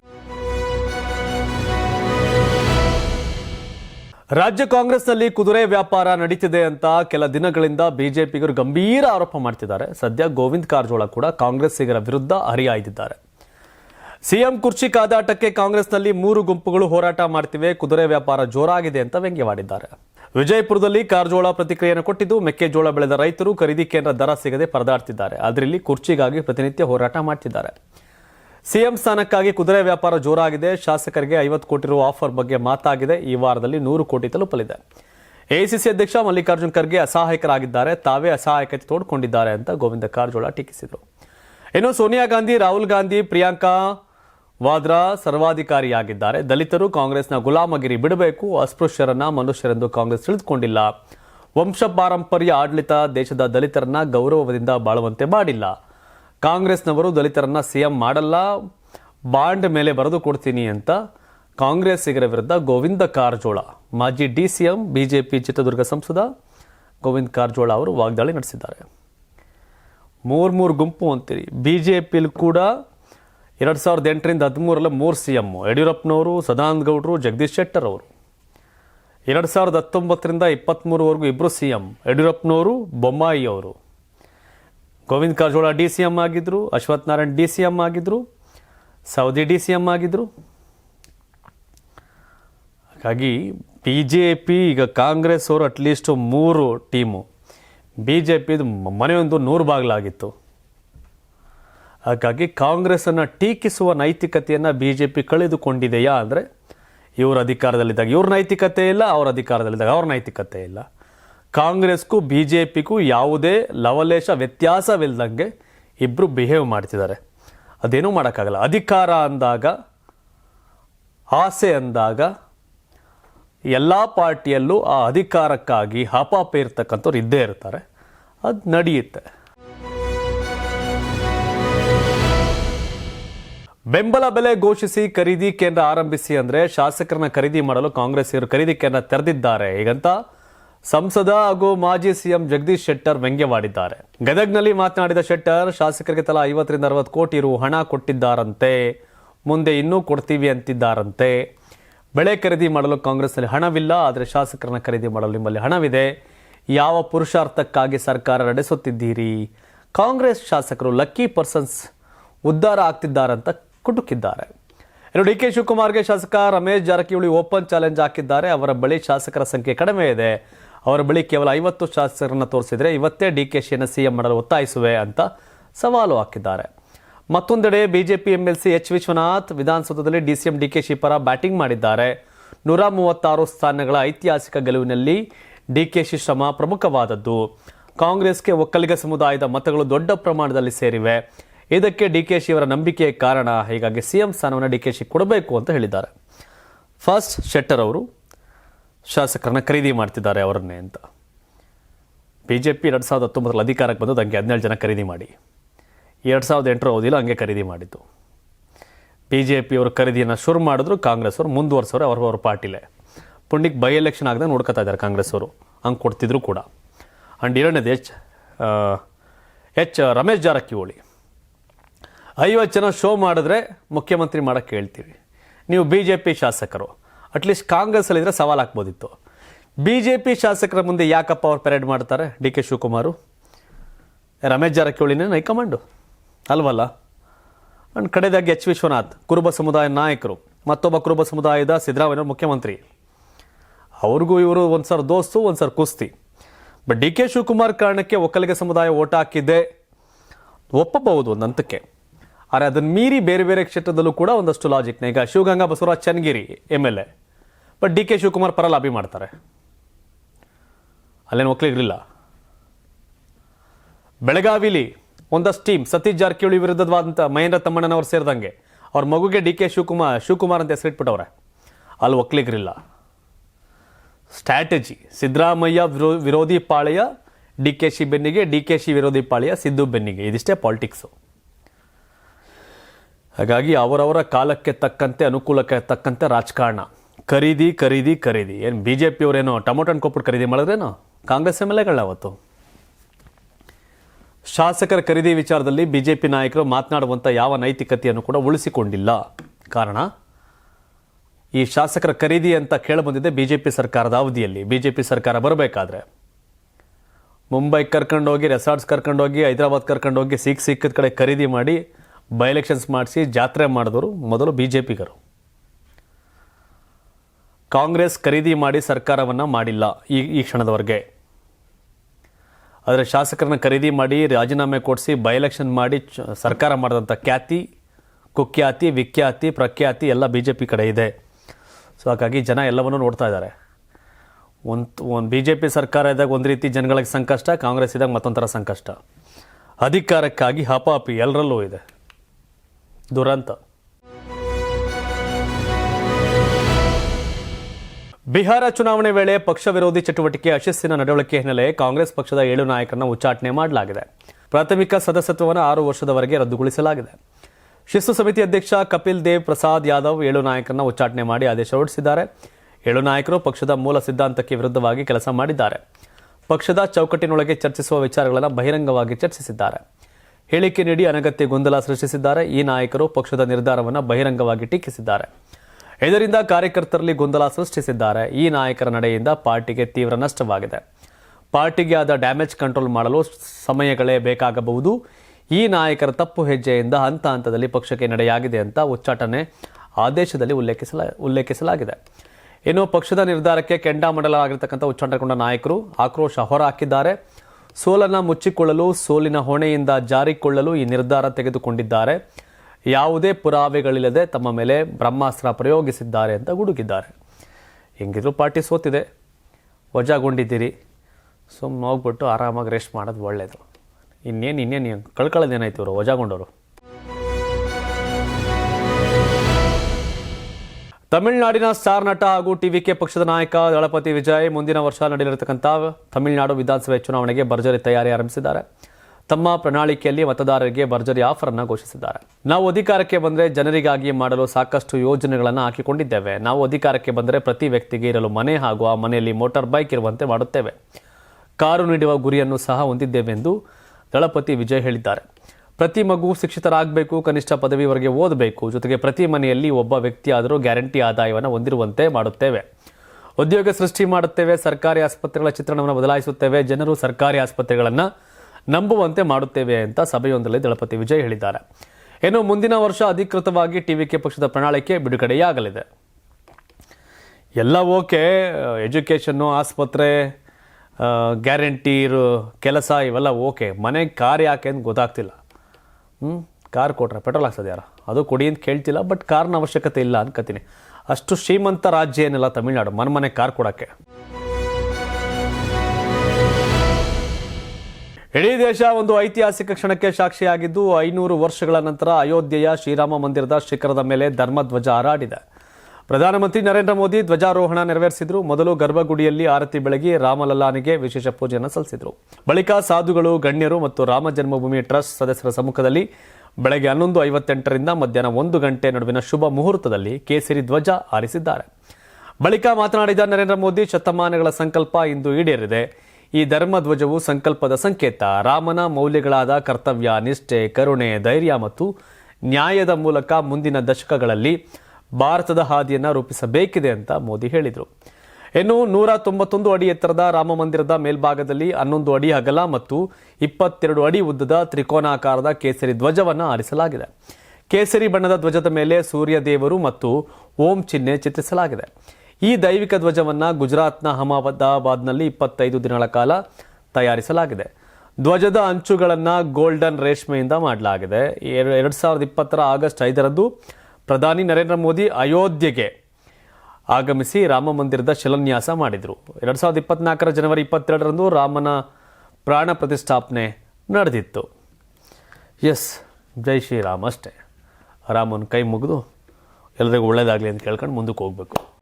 ರಾಜ್ಯ ಕಾಂಗ್ರೆಸ್ನಲ್ಲಿ ಕುದುರೆ ವ್ಯಾಪಾರ ನಡೀತಿದೆ ಅಂತ ಕೆಲ ದಿನಗಳಿಂದ ಬಿಜೆಪಿಗರು ಗಂಭೀರ ಆರೋಪ ಮಾಡ್ತಿದ್ದಾರೆ. ಸದ್ಯ ಗೋವಿಂದ್ ಕಾರಜೋಳ ಕೂಡ ಕಾಂಗ್ರೆಸ್ಸಿಗರ ವಿರುದ್ಧ ಹರಿಹಾಯ್ದಿದ್ದಾರೆ ಸಿಎಂ ಕುರ್ಚಿ ಕಾದಾಟಕ್ಕೆ ಕಾಂಗ್ರೆಸ್ನಲ್ಲಿ ಮೂರು ಗುಂಪುಗಳು ಹೋರಾಟ ಮಾಡ್ತಿವೆ. ಕುದುರೆ ವ್ಯಾಪಾರ ಜೋರಾಗಿದೆ ಅಂತ ವ್ಯಂಗ್ಯವಾಡಿದ್ದಾರೆ. ವಿಜಯಪುರದಲ್ಲಿ ಕಾರಜೋಳ ಪ್ರತಿಕ್ರಿಯೆಯನ್ನು ಕೊಟ್ಟಿದ್ದು, ಮೆಕ್ಕೆಜೋಳ ಬೆಳೆದ ರೈತರು ಖರೀದಿ ಕೇಂದ್ರ ದರ ಸಿಗದೆ ಪರದಾಡ್ತಿದ್ದಾರೆ. ಅದರಲ್ಲಿ ಕುರ್ಚಿಗಾಗಿ ಪ್ರತಿನಿತ್ಯ ಹೋರಾಟ ಮಾಡ್ತಿದ್ದಾರೆ. ಸಿಎಂ ಸ್ಥಾನಕ್ಕಾಗಿ ಕುದುರೆ ವ್ಯಾಪಾರ ಜೋರಾಗಿದೆ. ಶಾಸಕರಿಗೆ ಐವತ್ತು ಕೋಟಿ ರು ಆಫರ್ ಬಗ್ಗೆ ಮಾತಾಗಿದೆ. ಈ ವಾರದಲ್ಲಿ ನೂರು ಕೋಟಿ ತಲುಪಲಿದೆ. ಎಐಸಿಸಿ ಅಧ್ಯಕ್ಷ ಮಲ್ಲಿಕಾರ್ಜುನ್ ಖರ್ಗೆ ಅಸಹಾಯಕರಾಗಿದ್ದಾರೆ. ತಾವೇ ಅಸಹಾಯಕತೆ ತೋಡ್ಕೊಂಡಿದ್ದಾರೆ ಅಂತ ಗೋವಿಂದ ಕಾರಜೋಳ ಟೀಕಿಸಿದರು. ಇನ್ನು ಸೋನಿಯಾ ಗಾಂಧಿ, ರಾಹುಲ್ ಗಾಂಧಿ, ಪ್ರಿಯಾಂಕಾ ವಾದ್ರಾ ಸರ್ವಾಧಿಕಾರಿಯಾಗಿದ್ದಾರೆ. ದಲಿತರು ಕಾಂಗ್ರೆಸ್ನ ಗುಲಾಮಗಿರಿ ಬಿಡಬೇಕು. ಅಸ್ಪೃಶ್ಯರನ್ನ ಮನುಷ್ಯರೆಂದು ಕಾಂಗ್ರೆಸ್ ತಿಳಿದುಕೊಂಡಿಲ್ಲ. ವಂಶ ಪಾರಂಪರ್ಯ ಆಡಳಿತ ದೇಶದ ದಲಿತರನ್ನ ಗೌರವದಿಂದ ಬಾಳುವಂತೆ ಮಾಡಿಲ್ಲ. ಕಾಂಗ್ರೆಸ್ನವರು ದಲಿತರನ್ನ ಸಿಎಂ ಮಾಡಲ್ಲ, ಬಾಂಡ್ ಮೇಲೆ ಬರೆದು ಕೊಡ್ತೀನಿ ಅಂತ ಕಾಂಗ್ರೆಸ್ಸಿಗರ ವಿರುದ್ಧ ಗೋವಿಂದ ಕಾರಜೋಳ, ಮಾಜಿ ಡಿ ಡಿಸಿಎಂ, ಬಿಜೆಪಿ ಚಿತ್ರದುರ್ಗ ಸಂಸದ ಗೋವಿಂದ ಕಾರಜೋಳ ಅವರು ವಾಗ್ದಾಳಿ ನಡೆಸಿದ್ದಾರೆ. ಮೂರು ಮೂರು ಗುಂಪು ಅಂತೀರಿ ಬಿ ಕೂಡ ಎರಡು ಸಾವಿರದ ಎಂಟರಿಂದ ಹದಿಮೂರಲ್ಲ ಮೂರು ಸಿ ಎಮ್ಮು ಯಡಿಯೂರಪ್ಪನವರು, ಸದಾನಂದ ಗೌಡರು, ಜಗದೀಶ್ ಶೆಟ್ಟರ್ ಅವರು. ಎರಡು ಸಾವಿರದ ಹತ್ತೊಂಬತ್ತರಿಂದ ಇಪ್ಪತ್ತ್ಮೂರವರೆಗೂ ಇಬ್ಬರು ಸಿ ಎಂ ಯಡಿಯೂರಪ್ಪನವರು, ಬೊಮ್ಮಾಯಿ ಅವರು. Govind Karjol D C M ಆಗಿದ್ದರು Ashwath Narayan D C M ಆಗಿದ್ದರು ಸೌದಿ ಡಿ ಸಿ ಎಂ ಆಗಿದ್ದರು ಹಾಗಾಗಿ ಬಿ ಜೆ ಪಿ, ಈಗ ಕಾಂಗ್ರೆಸ್ ಅವರು ಅಟ್ಲೀಸ್ಟ್ ಮೂರು ಟೀಮು. ಬಿ ಜೆ ಪಿದು ಮನೆಯೊಂದು ನೂರು ಬಾಗಿಲಾಗಿತ್ತು. ಹಾಗಾಗಿ ಕಾಂಗ್ರೆಸ್ಸನ್ನು ಟೀಕಿಸುವ ನೈತಿಕತೆಯನ್ನು ಬಿ ಜೆ ಪಿ ಕಳೆದುಕೊಂಡಿದೆಯಾ ಅಂದರೆ, ಇವರ ಅಧಿಕಾರದಲ್ಲಿದ್ದಾಗ, ಇವ್ರ ನೈತಿಕತೆ ಇಲ್ಲ, ಅವ್ರ ಅಧಿಕಾರದಲ್ಲಿದ್ದಾಗ ಅವ್ರ ನೈತಿಕತೆ ಇಲ್ಲ. ಕಾಂಗ್ರೆಸ್ಗೂ ಬಿ ಜೆ ಪಿಗೂ ಯಾವುದೇ ಲವಲೇಶ ವ್ಯತ್ಯಾಸವಿಲ್ಲದಂಗೆ ಇಬ್ಬರು ಬಿಹೇವ್ ಮಾಡ್ತಿದ್ದಾರೆ. ಅದೇನೂ ಮಾಡೋಕ್ಕಾಗಲ್ಲ. ಅಧಿಕಾರ ಅಂದಾಗ, ಆಸೆ ಅಂದಾಗ, ಎಲ್ಲ ಪಾರ್ಟಿಯಲ್ಲೂ ಆ ಅಧಿಕಾರಕ್ಕಾಗಿ ಹಪಾಪ ಇರ್ತಕ್ಕಂಥವ್ರು ಇದ್ದೇ ಇರ್ತಾರೆ. ಅದು ನಡೆಯುತ್ತೆ. ಬೆಂಬಲ ಬೆಲೆ ಘೋಷಿಸಿ ಖರೀದಿ ಕೇಂದ್ರ ಆರಂಭಿಸಿ ಅಂದರೆ ಶಾಸಕರನ್ನ ಖರೀದಿ ಮಾಡಲು ಕಾಂಗ್ರೆಸ್ ಖರೀದಿ ಕೇಂದ್ರ ತೆರೆದಿದ್ದಾರೆ. ಹೀಗಂತ ಸಂಸದ ಹಾಗೂ ಮಾಜಿ ಸಿಎಂ ಜಗದೀಶ್ ಶೆಟ್ಟರ್ ವ್ಯಂಗ್ಯವಾಡಿದ್ದಾರೆ. ಗದಗ್ನಲ್ಲಿ ಮಾತನಾಡಿದ ಶೆಟ್ಟರ್, ಶಾಸಕರಿಗೆ ತಲಾ ಐವತ್ತರಿಂದ ಅರವತ್ತು ಕೋಟಿ ರು ಹಣ ಕೊಟ್ಟಿದ್ದಾರಂತೆ, ಮುಂದೆ ಇನ್ನೂ ಕೊಡ್ತೀವಿ ಅಂತಿದ್ದಾರಂತೆ. ಬೆಳೆ ಖರೀದಿ ಮಾಡಲು ಕಾಂಗ್ರೆಸ್ನಲ್ಲಿ ಹಣವಿಲ್ಲ, ಆದರೆ ಶಾಸಕರನ್ನ ಖರೀದಿ ಮಾಡಲು ನಿಮ್ಮಲ್ಲಿ ಹಣವಿದೆ. ಯಾವ ಪುರುಷಾರ್ಥಕ್ಕಾಗಿ ಸರ್ಕಾರ ನಡೆಸುತ್ತಿದ್ದೀರಿ? ಕಾಂಗ್ರೆಸ್ ಶಾಸಕರು ಲಕ್ಕಿ ಪರ್ಸನ್ಸ್ ಉದ್ಧಾರ ಆಗ್ತಿದ್ದಾರಂತ ಕುಟುಕಿದ್ದಾರೆ. ಇನ್ನು ಡಿ ಕೆ ಶಿವಕುಮಾರ್ಗೆ ಶಾಸಕ ರಮೇಶ್ ಜಾರಕಿಹೊಳಿ ಓಪನ್ ಚಾಲೆಂಜ್ ಹಾಕಿದ್ದಾರೆ. ಅವರ ಬಳಿ ಶಾಸಕರ ಸಂಖ್ಯೆ ಕಡಿಮೆ ಇದೆ. ಅವರ ಬಳಿ ಕೇವಲ ಐವತ್ತು ಶಾಸಕರನ್ನು ತೋರಿಸಿದ್ರೆ ಇವತ್ತೇ ಡಿ ಕೆ ಶಿಯನ್ನು ಸಿಎಂ ಮಾಡಲು ಒತ್ತಾಯಿಸುವೆ ಅಂತ ಸವಾಲು ಹಾಕಿದ್ದಾರೆ. ಮತ್ತೊಂದೆಡೆ ಬಿಜೆಪಿ ಸಿ ಎಚ್ ವಿಶ್ವನಾಥ್ ವಿಧಾನಸೌಧದಲ್ಲಿ ಡಿಸಿಎಂ ಶಿ ಪರ ಬ್ಯಾಟಿಂಗ್ ಮಾಡಿದ್ದಾರೆ. ನೂರ ಮೂವತ್ತಾರು ಸ್ಥಾನಗಳ ಐತಿಹಾಸಿಕ ಗೆಲುವಿನಲ್ಲಿ ಶಿ ಶ್ರಮ ಪ್ರಮುಖವಾದದ್ದು. ಕಾಂಗ್ರೆಸ್ಗೆ ಒಕ್ಕಲಿಗ ಸಮುದಾಯದ ಮತಗಳು ದೊಡ್ಡ ಪ್ರಮಾಣದಲ್ಲಿ ಸೇರಿವೆ. ಇದಕ್ಕೆ ಡಿ ಕೆ ಶಿ ಅವರ ನಂಬಿಕೆಯ ಕಾರಣ. ಹೀಗಾಗಿ ಸಿಎಂ ಸ್ಥಾನವನ್ನು ಶಿ ಕೊಡಬೇಕು ಅಂತ ಹೇಳಿದ್ದಾರೆ. ಫಸ್ಟ್ ಶೆಟ್ಟರ್ ಅವರು. ಶಾಸಕರನ್ನ ಖರೀದಿ ಮಾಡ್ತಿದ್ದಾರೆ ಅವರನ್ನೇ ಅಂತ. ಬಿ ಜೆ ಪಿ ಎರಡು ಸಾವಿರದ ಹತ್ತೊಂಬತ್ತರಲ್ಲಿ ಅಧಿಕಾರಕ್ಕೆ ಬಂದು ಹಂಗೆ ಹದಿನೇಳು ಜನ ಖರೀದಿ ಮಾಡಿ. ಎರಡು ಸಾವಿರದ ಎಂಟರ ಅವಧಿಯಲ್ಲಿ ಹಂಗೆ ಖರೀದಿ ಮಾಡಿದ್ದು. ಬಿ ಜೆ ಪಿಯವರು ಖರೀದಿಯನ್ನು ಶುರು ಮಾಡಿದ್ರು ಕಾಂಗ್ರೆಸ್ ಅವರು ಮುಂದುವರ್ಸೋರು ಅವ್ರ ಅವ್ರ ಪಾರ್ಟಿಲೇ. ಪುಂಡಿಗೆ ಬೈ ಎಲೆಕ್ಷನ್ ಆಗದೆ ನೋಡ್ಕೊತಾ ಇದ್ದಾರೆ ಕಾಂಗ್ರೆಸ್ ಅವರು ಹಂಗೆ ಕೊಡ್ತಿದ್ರು ಕೂಡ. ಆ್ಯಂಡ್ ಎರಡನೇದು ಎಚ್ ಎಚ್ ರಮೇಶ್ ಜಾರಕಿಹೊಳಿ. ಐವತ್ತು ಜನ ಶೋ ಮಾಡಿದ್ರೆ ಮುಖ್ಯಮಂತ್ರಿ ಮಾಡೋಕ್ಕೆ ಹೇಳ್ತೀವಿ ನೀವು ಬಿ ಜೆ ಪಿ ಶಾಸಕರು. ಅಟ್ಲೀಸ್ಟ್ ಕಾಂಗ್ರೆಸ್ಸಲ್ಲಿದ್ದರೆ ಸವಾಲು ಹಾಕ್ಬೋದಿತ್ತು. ಬಿ ಜೆ ಪಿ ಶಾಸಕರ ಮುಂದೆ ಯಾಕಪ್ಪ ಅವ್ರು ಪೆರೇಡ್ ಮಾಡ್ತಾರೆ? ಡಿ ಕೆ ಶಿವಕುಮಾರು, ರಮೇಶ್ ಜಾರಕಿಹೊಳಿನೇ ಹೈಕಮಾಂಡು. ಅಲ್ವಲ್ಲ? ಅಂಡ್ ಕಡೆದಾಗಿ ಎಚ್ ವಿಶ್ವನಾಥ್, ಕುರುಬ ಸಮುದಾಯ ನಾಯಕರು, ಮತ್ತೊಬ್ಬ ಕುರುಬ ಸಮುದಾಯದ ಸಿದ್ದರಾಮಯ್ಯ ಮುಖ್ಯಮಂತ್ರಿ. ಅವ್ರಿಗೂ ಇವರು ಒಂದು ಸರ್ ದೋಸ್ತು ಒಂದು ಸರ್ ಕುಸ್ತಿ. ಬಟ್ ಡಿ ಕೆ ಶಿವಕುಮಾರ್ ಕಾರಣಕ್ಕೆ ಒಕ್ಕಲಿಗ ಸಮುದಾಯ ಓಟ್ ಹಾಕಿದ್ದೆ. ಒಪ್ಪಬಹುದು ಒಂದು ಹಂತಕ್ಕೆ. ಆದರೆ ಅದನ್ನು ಮೀರಿ ಬೇರೆ ಬೇರೆ ಕ್ಷೇತ್ರದಲ್ಲೂ ಕೂಡ ಒಂದಷ್ಟು ಲಾಜಿಕ್ನ ಈಗ Shivaganga Basavaraj Channagiri M L A but D K Shivakumar ಪರ ಲಾಬಿ ಮಾಡ್ತಾರೆ. ಅಲ್ಲೇನು ಒಕ್ಕಲಿಗರಿಲ್ಲ ಬೆಳಗಾವಿಲಿ ಒಂದಷ್ಟು ಟೀಮ್ ಸತೀಶ್ ಜಾರಕಿಹೊಳಿ ವಿರುದ್ಧವಾದಂಥ ಮಹೇಂದ್ರ ತಮ್ಮಣ್ಣನವ್ರು ಸೇರಿದಂಗೆ ಅವ್ರ ಮಗುಗೆ ಡಿ ಕೆ ಶಿವಕುಮಾರ್ ಶಿವಕುಮಾರ್ ಅಂತ ಹೆಸರಿಟ್ಬಿಟ್ಟವ್ರೆ. ಅಲ್ಲಿ ಒಕ್ಕಲಿಗರಿಲ್ಲ ಸ್ಟ್ರಾಟಜಿ ಸಿದ್ದರಾಮಯ್ಯ ವಿರೋ, ವಿರೋಧಿ ಪಾಳೆಯ ಡಿ ಕೆ ಶಿ ಬೆನ್ನಿಗೆ ಡಿ ಕೆ ಶಿ ವಿರೋಧಿ ಪಾಳೆಯ, ಸಿದ್ದು ಬೆನ್ನಿಗೆ. ಇದಿಷ್ಟೇ ಪಾಲಿಟಿಕ್ಸು ಹಾಗಾಗಿ ಅವರವರ ಕಾಲಕ್ಕೆ ತಕ್ಕಂತೆ, ಅನುಕೂಲಕ್ಕೆ ತಕ್ಕಂತೆ ರಾಜಕಾರಣ. ಖರೀದಿ ಖರೀದಿ ಖರೀದಿ. ಏನು ಬಿ ಜೆ ಪಿಯವರೇನು ಟೊಮೊಟೊ ಹಣ್ಣು ಖರೀದಿ ಮಾಡಿದ್ರೇನು? ಕಾಂಗ್ರೆಸ್ ಎಂ ಎಲ್ ಎಗಳ ಅವತ್ತು? ಶಾಸಕರ ಖರೀದಿ ವಿಚಾರದಲ್ಲಿ ಬಿ ಜೆ ಪಿ ನಾಯಕರು ಮಾತನಾಡುವಂಥ ಯಾವ ನೈತಿಕತೆಯನ್ನು ಕೂಡ ಉಳಿಸಿಕೊಂಡಿಲ್ಲ. ಕಾರಣ? ಈ ಶಾಸಕರ ಖರೀದಿ ಅಂತ ಕೇಳಬಂದಿದೆ ಪಿ ಸರ್ಕಾರದ ಅವಧಿಯಲ್ಲಿ. ಬಿ ಜೆ ಪಿ ಸರ್ಕಾರ ಬರಬೇಕಾದ್ರೆ. ಮುಂಬೈ ಕರ್ಕೊಂಡೋಗಿ ರೆಸಾರ್ಟ್ಸ್ ಕರ್ಕೊಂಡೋಗಿ ಹೈದರಾಬಾದ್ ಕರ್ಕೊಂಡೋಗಿ ಸಿಕ್ ಸಿಕ್ಕದ ಕಡೆ ಖರೀದಿ ಮಾಡಿ ಬೈ ಎಲೆಕ್ಷನ್ಸ್ ಮಾಡಿಸಿ, ಜಾತ್ರೆ ಮಾಡಿದವರು ಮೊದಲು ಬಿ ಜೆ ಪಿಗರು ಕಾಂಗ್ರೆಸ್ ಖರೀದಿ ಮಾಡಿ ಸರ್ಕಾರವನ್ನು ಮಾಡಿಲ್ಲ ಈ ಈ ಕ್ಷಣದವರೆಗೆ. ಆದರೆ ಶಾಸಕರನ್ನ ಖರೀದಿ ಮಾಡಿ ರಾಜೀನಾಮೆ ಕೊಡಿಸಿ ಬೈ ಎಲೆಕ್ಷನ್ ಮಾಡಿ ಸರ್ಕಾರ ಮಾಡಿದಂಥ ಖ್ಯಾತಿ, ಕುಖ್ಯಾತಿ, ವಿಖ್ಯಾತಿ, ಪ್ರಖ್ಯಾತಿ ಎಲ್ಲ ಬಿ ಜೆ ಪಿ ಕಡೆ ಇದೆ. ಸೊ ಹಾಗಾಗಿ ಜನ ಎಲ್ಲವನ್ನೂ ನೋಡ್ತಾ ಇದ್ದಾರೆ. ಒಂದು ಒಂದು ಬಿ ಜೆ ಪಿ ಸರ್ಕಾರ ಇದ್ದಾಗ ಒಂದು ರೀತಿ ಜನಗಳಿಗೆ ಸಂಕಷ್ಟ, ಕಾಂಗ್ರೆಸ್ ಇದ್ದಾಗ ಮತ್ತೊಂಥರ ಸಂಕಷ್ಟ. ಅಧಿಕಾರಕ್ಕಾಗಿ ಹಪಾಪಿ ಎಲ್ಲರಲ್ಲೂ ಇದೆ. ದುರಂತ. ಬಿಹಾರ ಚುನಾವಣೆ ವೇಳೆ ಪಕ್ಷ ವಿರೋಧಿ ಚಟುವಟಿಕೆ ಯಶಸ್ಸಿನ ನಡವಳಿಕೆ ಹಿನ್ನೆಲೆ ಕಾಂಗ್ರೆಸ್ ಪಕ್ಷದ ಏಳು ನಾಯಕರನ್ನ ಉಚ್ಚಾಟನೆ ಮಾಡಲಾಗಿದೆ. ಪ್ರಾಥಮಿಕ ಸದಸ್ಯತ್ವವನ್ನು ಆರು ವರ್ಷದವರೆಗೆ ರದ್ದುಗೊಳಿಸಲಾಗಿದೆ. ಶಿಸ್ತು ಸಮಿತಿ ಅಧ್ಯಕ್ಷ ಕಪಿಲ್ ದೇವ್ ಪ್ರಸಾದ್ ಯಾದವ್ ಏಳು ನಾಯಕರನ್ನ ಉಚ್ಚಾಟನೆ ಮಾಡಿ ಆದೇಶ ಹೊರಡಿಸಿದ್ದಾರೆ. ಏಳು ನಾಯಕರು ಪಕ್ಷದ ಮೂಲ ಸಿದ್ಧಾಂತಕ್ಕೆ ವಿರುದ್ಧವಾಗಿ ಕೆಲಸ ಮಾಡಿದ್ದಾರೆ. ಪಕ್ಷದ ಚೌಕಟ್ಟಿನೊಳಗೆ ಚರ್ಚಿಸುವ ವಿಚಾರಗಳನ್ನು ಬಹಿರಂಗವಾಗಿ ಚರ್ಚಿಸಿದ್ದಾರೆ. ಹೇಳಿಕೆ ನೀಡಿ ಅನಗತ್ಯ ಗೊಂದಲ ಸೃಷ್ಟಿಸಿದ್ದಾರೆ. ಈ ನಾಯಕರು ಪಕ್ಷದ ನಿರ್ಧಾರವನ್ನು ಬಹಿರಂಗವಾಗಿ ಟೀಕಿಸಿದ್ದಾರೆ. ಇದರಿಂದ ಕಾರ್ಯಕರ್ತರಲ್ಲಿ ಗೊಂದಲ ಸೃಷ್ಟಿಸಿದ್ದಾರೆ. ಈ ನಾಯಕರ ನಡೆಯಿಂದ ಪಾರ್ಟಿಗೆ ತೀವ್ರ ನಷ್ಟವಾಗಿದೆ. ಪಾರ್ಟಿಗೆ ಆದ ಡ್ಯಾಮೇಜ್ ಕಂಟ್ರೋಲ್ ಮಾಡಲು ಸಮಯಗಳೇ ಬೇಕಾಗಬಹುದು. ಈ ನಾಯಕರ ತಪ್ಪು ಹೆಜ್ಜೆಯಿಂದ ಹಂತ ಹಂತದಲ್ಲಿ ಪಕ್ಷಕ್ಕೆ ನಡೆಯಾಗಿದೆ ಅಂತ ಉಚ್ಚಾಟನೆ ಆದೇಶದಲ್ಲಿ ಉಲ್ಲೇಖಿಸಲ, ಉಲ್ಲೇಖಿಸಲಾಗಿದೆ. ಇನ್ನು ಪಕ್ಷದ ನಿರ್ಧಾರಕ್ಕೆ ಕೆಂಡಾಮಂಡಲವಾಗಿರ್ತಕ್ಕಂಥ ಉಚ್ಚಾಟಗೊಂಡ ನಾಯಕರು ಆಕ್ರೋಶ ಹೊರಹಾಕಿದ್ದಾರೆ. ಸೋಲನ್ನು ಮುಚ್ಚಿಕೊಳ್ಳಲು, ಸೋಲಿನ ಹೊಣೆಯಿಂದ ಜಾರಿಕೊಳ್ಳಲು ಈ ನಿರ್ಧಾರ ತೆಗೆದುಕೊಂಡಿದ್ದಾರೆ. ಯಾವುದೇ ಪುರಾವೆಗಳಿಲ್ಲದೆ ತಮ್ಮ ಮೇಲೆ ಬ್ರಹ್ಮಾಸ್ತ್ರ ಪ್ರಯೋಗಿಸಿದ್ದಾರೆ ಅಂತ ಗುಡುಗಿದ್ದಾರೆ. ಹೆಂಗಿದ್ರು ಪಾರ್ಟಿ ಸೋತಿದೆ. ವಜಾಗೊಂಡಿದ್ದೀರಿ. ಸುಮ್ಮನೆ ಹೋಗ್ಬಿಟ್ಟು ಆರಾಮಾಗಿ ರೆಸ್ಟ್ ಮಾಡೋದು ಒಳ್ಳೆಯದು ಇನ್ನೇನು ಇನ್ನೇನು ಕಳ್ಕೊಳ್ಳೋದೇನಾಯ್ತು ಇವರು? ವಜಾಗೊಂಡವರು? ತಮಿಳುನಾಡಿನ ಸ್ಟಾರ್ ನಟ ಹಾಗೂ ಟಿವಿಕೆ ಪಕ್ಷದ ನಾಯಕ ದಳಪತಿ ವಿಜಯ್ ಮುಂದಿನ ವರ್ಷ ನಡೆಯಲಿರತಕ್ಕಂಥ ತಮಿಳುನಾಡು ವಿಧಾನಸಭೆ ಚುನಾವಣೆಗೆ ಭರ್ಜರಿ ತಯಾರಿ ಆರಂಭಿಸಿದ್ದಾರೆ. ತಮ್ಮ ಪ್ರಣಾಳಿಕೆಯಲ್ಲಿ ಮತದಾರರಿಗೆ ಭರ್ಜರಿ ಆಫರ್ ಅನ್ನು ಘೋಷಿಸಿದ್ದಾರೆ. ನಾವು ಅಧಿಕಾರಕ್ಕೆ ಬಂದರೆ ಜನರಿಗಾಗಿ ಮಾಡಲು ಸಾಕಷ್ಟು ಯೋಜನೆಗಳನ್ನು ಹಾಕಿಕೊಂಡಿದ್ದೇವೆ. ನಾವು ಅಧಿಕಾರಕ್ಕೆ ಬಂದರೆ ಪ್ರತಿ ವ್ಯಕ್ತಿಗೆ ಇರಲು ಮನೆ ಹಾಗೂ ಆ ಮನೆಯಲ್ಲಿ ಮೋಟಾರ್ ಬೈಕ್ ಇರುವಂತೆ ಮಾಡುತ್ತೇವೆ. ಕಾರು ನೀಡುವ ಗುರಿಯನ್ನು ಸಹ ಹೊಂದಿದ್ದೇವೆ ಎಂದು ದಳಪತಿ ವಿಜಯ್ ಹೇಳಿದ್ದಾರೆ. ಪ್ರತಿ ಮಗು ಶಿಕ್ಷಿತರಾಗಬೇಕು, ಕನಿಷ್ಠ ಪದವಿವರೆಗೆ ಓದಬೇಕು. ಜೊತೆಗೆ ಪ್ರತಿ ಮನೆಯಲ್ಲಿ ಒಬ್ಬ ವ್ಯಕ್ತಿಯಾದರೂ ಗ್ಯಾರಂಟಿ ಆದಾಯವನ್ನು ಹೊಂದಿರುವಂತೆ ಮಾಡುತ್ತೇವೆ. ಉದ್ಯೋಗ ಸೃಷ್ಟಿ ಮಾಡುತ್ತೇವೆ, ಸರ್ಕಾರಿ ಆಸ್ಪತ್ರೆಗಳ ಚಿತ್ರಣವನ್ನು ಬದಲಾಯಿಸುತ್ತೇವೆ. ಜನರು ಸರ್ಕಾರಿ ಆಸ್ಪತ್ರೆಗಳನ್ನು ನಂಬುವಂತೆ ಮಾಡುತ್ತೇವೆ ಅಂತ ಸಭೆಯೊಂದರಲ್ಲಿ ದಳಪತಿ ವಿಜಯ್ ಹೇಳಿದ್ದಾರೆ. ಇನ್ನು ಮುಂದಿನ ವರ್ಷ ಅಧಿಕೃತವಾಗಿ ಟಿವಿಕೆ ಪಕ್ಷದ ಪ್ರಣಾಳಿಕೆ ಬಿಡುಗಡೆಯಾಗಲಿದೆ. ಎಲ್ಲ ಓಕೆ, ಎಜುಕೇಷನ್ನು, ಆಸ್ಪತ್ರೆ ಗ್ಯಾರಂಟಿ ಕೆಲಸ ಇವೆಲ್ಲ ಓಕೆ. ಮನೆಗೆ ಕಾರ್ ಯಾಕೆ ಅಂತ ಗೊತ್ತಾಗ್ತಿಲ್ಲ. ಹ್ಞೂ ಕಾರ್ ಕೊಟ್ರೆ ಪೆಟ್ರೋಲ್ ಹಾಕ್ಸೋದು ಯಾರ? ಅದು ಕೊಡಿ ಅಂತ ಕೇಳ್ತಿಲ್ಲ, ಬಟ್ ಕಾರ್ನ ಅವಶ್ಯಕತೆ ಇಲ್ಲ ಅನ್ಕೋತೀನಿ ಅಷ್ಟು ಶ್ರೀಮಂತ ರಾಜ್ಯ ಏನಿಲ್ಲ ತಮಿಳ್ನಾಡು ಮನೆ ಮನೆ ಕಾರ್ ಕೊಡೋಕ್ಕೆ. ಇಡೀ ದೇಶ ಒಂದು ಐತಿಹಾಸಿಕ ಕ್ಷಣಕ್ಕೆ ಸಾಕ್ಷಿಯಾಗಿದ್ದು ಐನೂರು ವರ್ಷಗಳ ನಂತರ ಅಯೋಧ್ಯೆಯ ಶ್ರೀರಾಮ ಮಂದಿರದ ಶಿಖರದ ಮೇಲೆ ಧರ್ಮಧ್ವಜ ಹಾರಾಡಿದೆ. ಪ್ರಧಾನಮಂತ್ರಿ ನರೇಂದ್ರ ಮೋದಿ ಧ್ವಜಾರೋಹಣ ನೆರವೇರಿಸಿದ್ರು. ಮೊದಲು ಗರ್ಭಗುಡಿಯಲ್ಲಿ ಆರತಿ ಬೆಳಗಿ ರಾಮಲಲ್ಲಾನಿಗೆ ವಿಶೇಷ ಪೂಜೆಯನ್ನು ಸಲ್ಲಿಸಿದ್ರು. ಬಳಿಕ ಸಾಧುಗಳು, ಗಣ್ಯರು ಮತ್ತು ರಾಮ ಜನ್ಮಭೂಮಿ ಟ್ರಸ್ಟ್ ಸದಸ್ಯರ ಸಮ್ಮುಖದಲ್ಲಿ ಬೆಳಗ್ಗೆ ಹನ್ನೊಂದು ಐವತ್ತೆಂಟರಿಂದ ಮಧ್ಯಾಹ್ನ ಒಂದು ಗಂಟೆ ನಡುವಿನ ಶುಭ ಮುಹೂರ್ತದಲ್ಲಿ ಕೇಸರಿ ಧ್ವಜ ಹಾರಿಸಿದ್ದಾರೆ. ಬಳಿಕ ಮಾತನಾಡಿದ ನರೇಂದ್ರ ಮೋದಿ ಶತಮಾನಗಳ ಸಂಕಲ್ಪ ಇಂದು ಈಡೇರಿದೆ. ಈ ಧರ್ಮಧ್ವಜವು ಸಂಕಲ್ಪದ ಸಂಕೇತ. ರಾಮನ ಮೌಲ್ಯಗಳಾದ ಕರ್ತವ್ಯ, ನಿಷ್ಠೆ, ಕರುಣೆ, ಧೈರ್ಯ ಮತ್ತು ನ್ಯಾಯದ ಮೂಲಕ ಮುಂದಿನ ದಶಕಗಳಲ್ಲಿ ಭಾರತದ ಹಾದಿಯನ್ನು ರೂಪಿಸಬೇಕಿದೆ ಅಂತ ಮೋದಿ ಹೇಳಿದರು. ಇನ್ನು ನೂರ ತೊಂಬತ್ತೊಂದು ಅಡಿ ಎತ್ತರದ ರಾಮ ಮಂದಿರದ ಮೇಲ್ಭಾಗದಲ್ಲಿ ಹನ್ನೊಂದು ಅಡಿ ಅಗಲ ಮತ್ತು ಇಪ್ಪತ್ತೆರಡು ಅಡಿ ಉದ್ದದ ತ್ರಿಕೋನಾಕಾರದ ಕೇಸರಿ ಧ್ವಜವನ್ನು ಆರಿಸಲಾಗಿದೆ. ಕೇಸರಿ ಬಣ್ಣದ ಧ್ವಜದ ಮೇಲೆ ಸೂರ್ಯ ದೇವರು ಮತ್ತು ಓಂ ಚಿಹ್ನೆ ಚಿತ್ರಿಸಲಾಗಿದೆ. ಈ ದೈವಿಕ ಧ್ವಜವನ್ನು ಗುಜರಾತ್ನ ಅಹಮದಾಬಾದ್ನಲ್ಲಿ ಇಪ್ಪತ್ತೈದು ದಿನಗಳ ಕಾಲ ತಯಾರಿಸಲಾಗಿದೆ. ಧ್ವಜದ ಅಂಚುಗಳನ್ನು ಗೋಲ್ಡನ್ ರೇಷ್ಮೆಯಿಂದ ಮಾಡಲಾಗಿದೆ. ಎರಡು ಸಾವಿರದ ಇಪ್ಪತ್ತರ ಆಗಸ್ಟ್ ಐದರಂದು ಪ್ರಧಾನಿ ನರೇಂದ್ರ ಮೋದಿ ಅಯೋಧ್ಯೆಗೆ ಆಗಮಿಸಿ ರಾಮ ಮಂದಿರದ ಶಿಲಾನ್ಯಾಸ ಮಾಡಿದರು. ಎರಡು ಸಾವಿರದ ಇಪ್ಪತ್ನಾಲ್ಕರ ಜನವರಿ ಇಪ್ಪತ್ತೆರಡರಂದು ರಾಮನ ಪ್ರಾಣ ಪ್ರತಿಷ್ಠಾಪನೆ ನಡೆದಿತ್ತು. ಎಸ್, ಜೈ ಶ್ರೀರಾಮ್ ಅಷ್ಟೇ. ರಾಮನ ಕೈ ಮುಗಿದು ಎಲ್ಲರಿಗೂ ಒಳ್ಳೇದಾಗಲಿ ಅಂತ ಕೇಳ್ಕೊಂಡು ಮುಂದಕ್ಕೆ ಹೋಗಬೇಕು.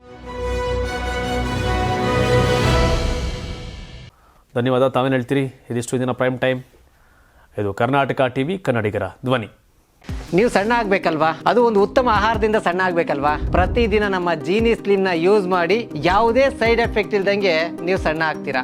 ಧನ್ಯವಾದ. ತಾವೇನು ಹೇಳ್ತೀರಿ? ಇದಿಷ್ಟು ದಿನ ಪ್ರೈಮ್ ಟೈಮ್ ಇದು ಕರ್ನಾಟಕ ಟಿ ವಿ ಕನ್ನಡಿಗರ ಧ್ವನಿ. ನೀವು ಸಣ್ಣ ಆಗ್ಬೇಕಲ್ವಾ? ಅದು ಒಂದು ಉತ್ತಮ ಆಹಾರದಿಂದ ಸಣ್ಣ ಆಗ್ಬೇಕಲ್ವಾ? ಪ್ರತಿದಿನ ನಮ್ಮ ಜೀನಿ ಸ್ಲಿಮ್ನ ಯೂಸ್ ಮಾಡಿ ಯಾವುದೇ ಸೈಡ್ ಎಫೆಕ್ಟ್ ಇಲ್ದಂಗೆ ನೀವು ಸಣ್ಣ ಆಗ್ತೀರಾ?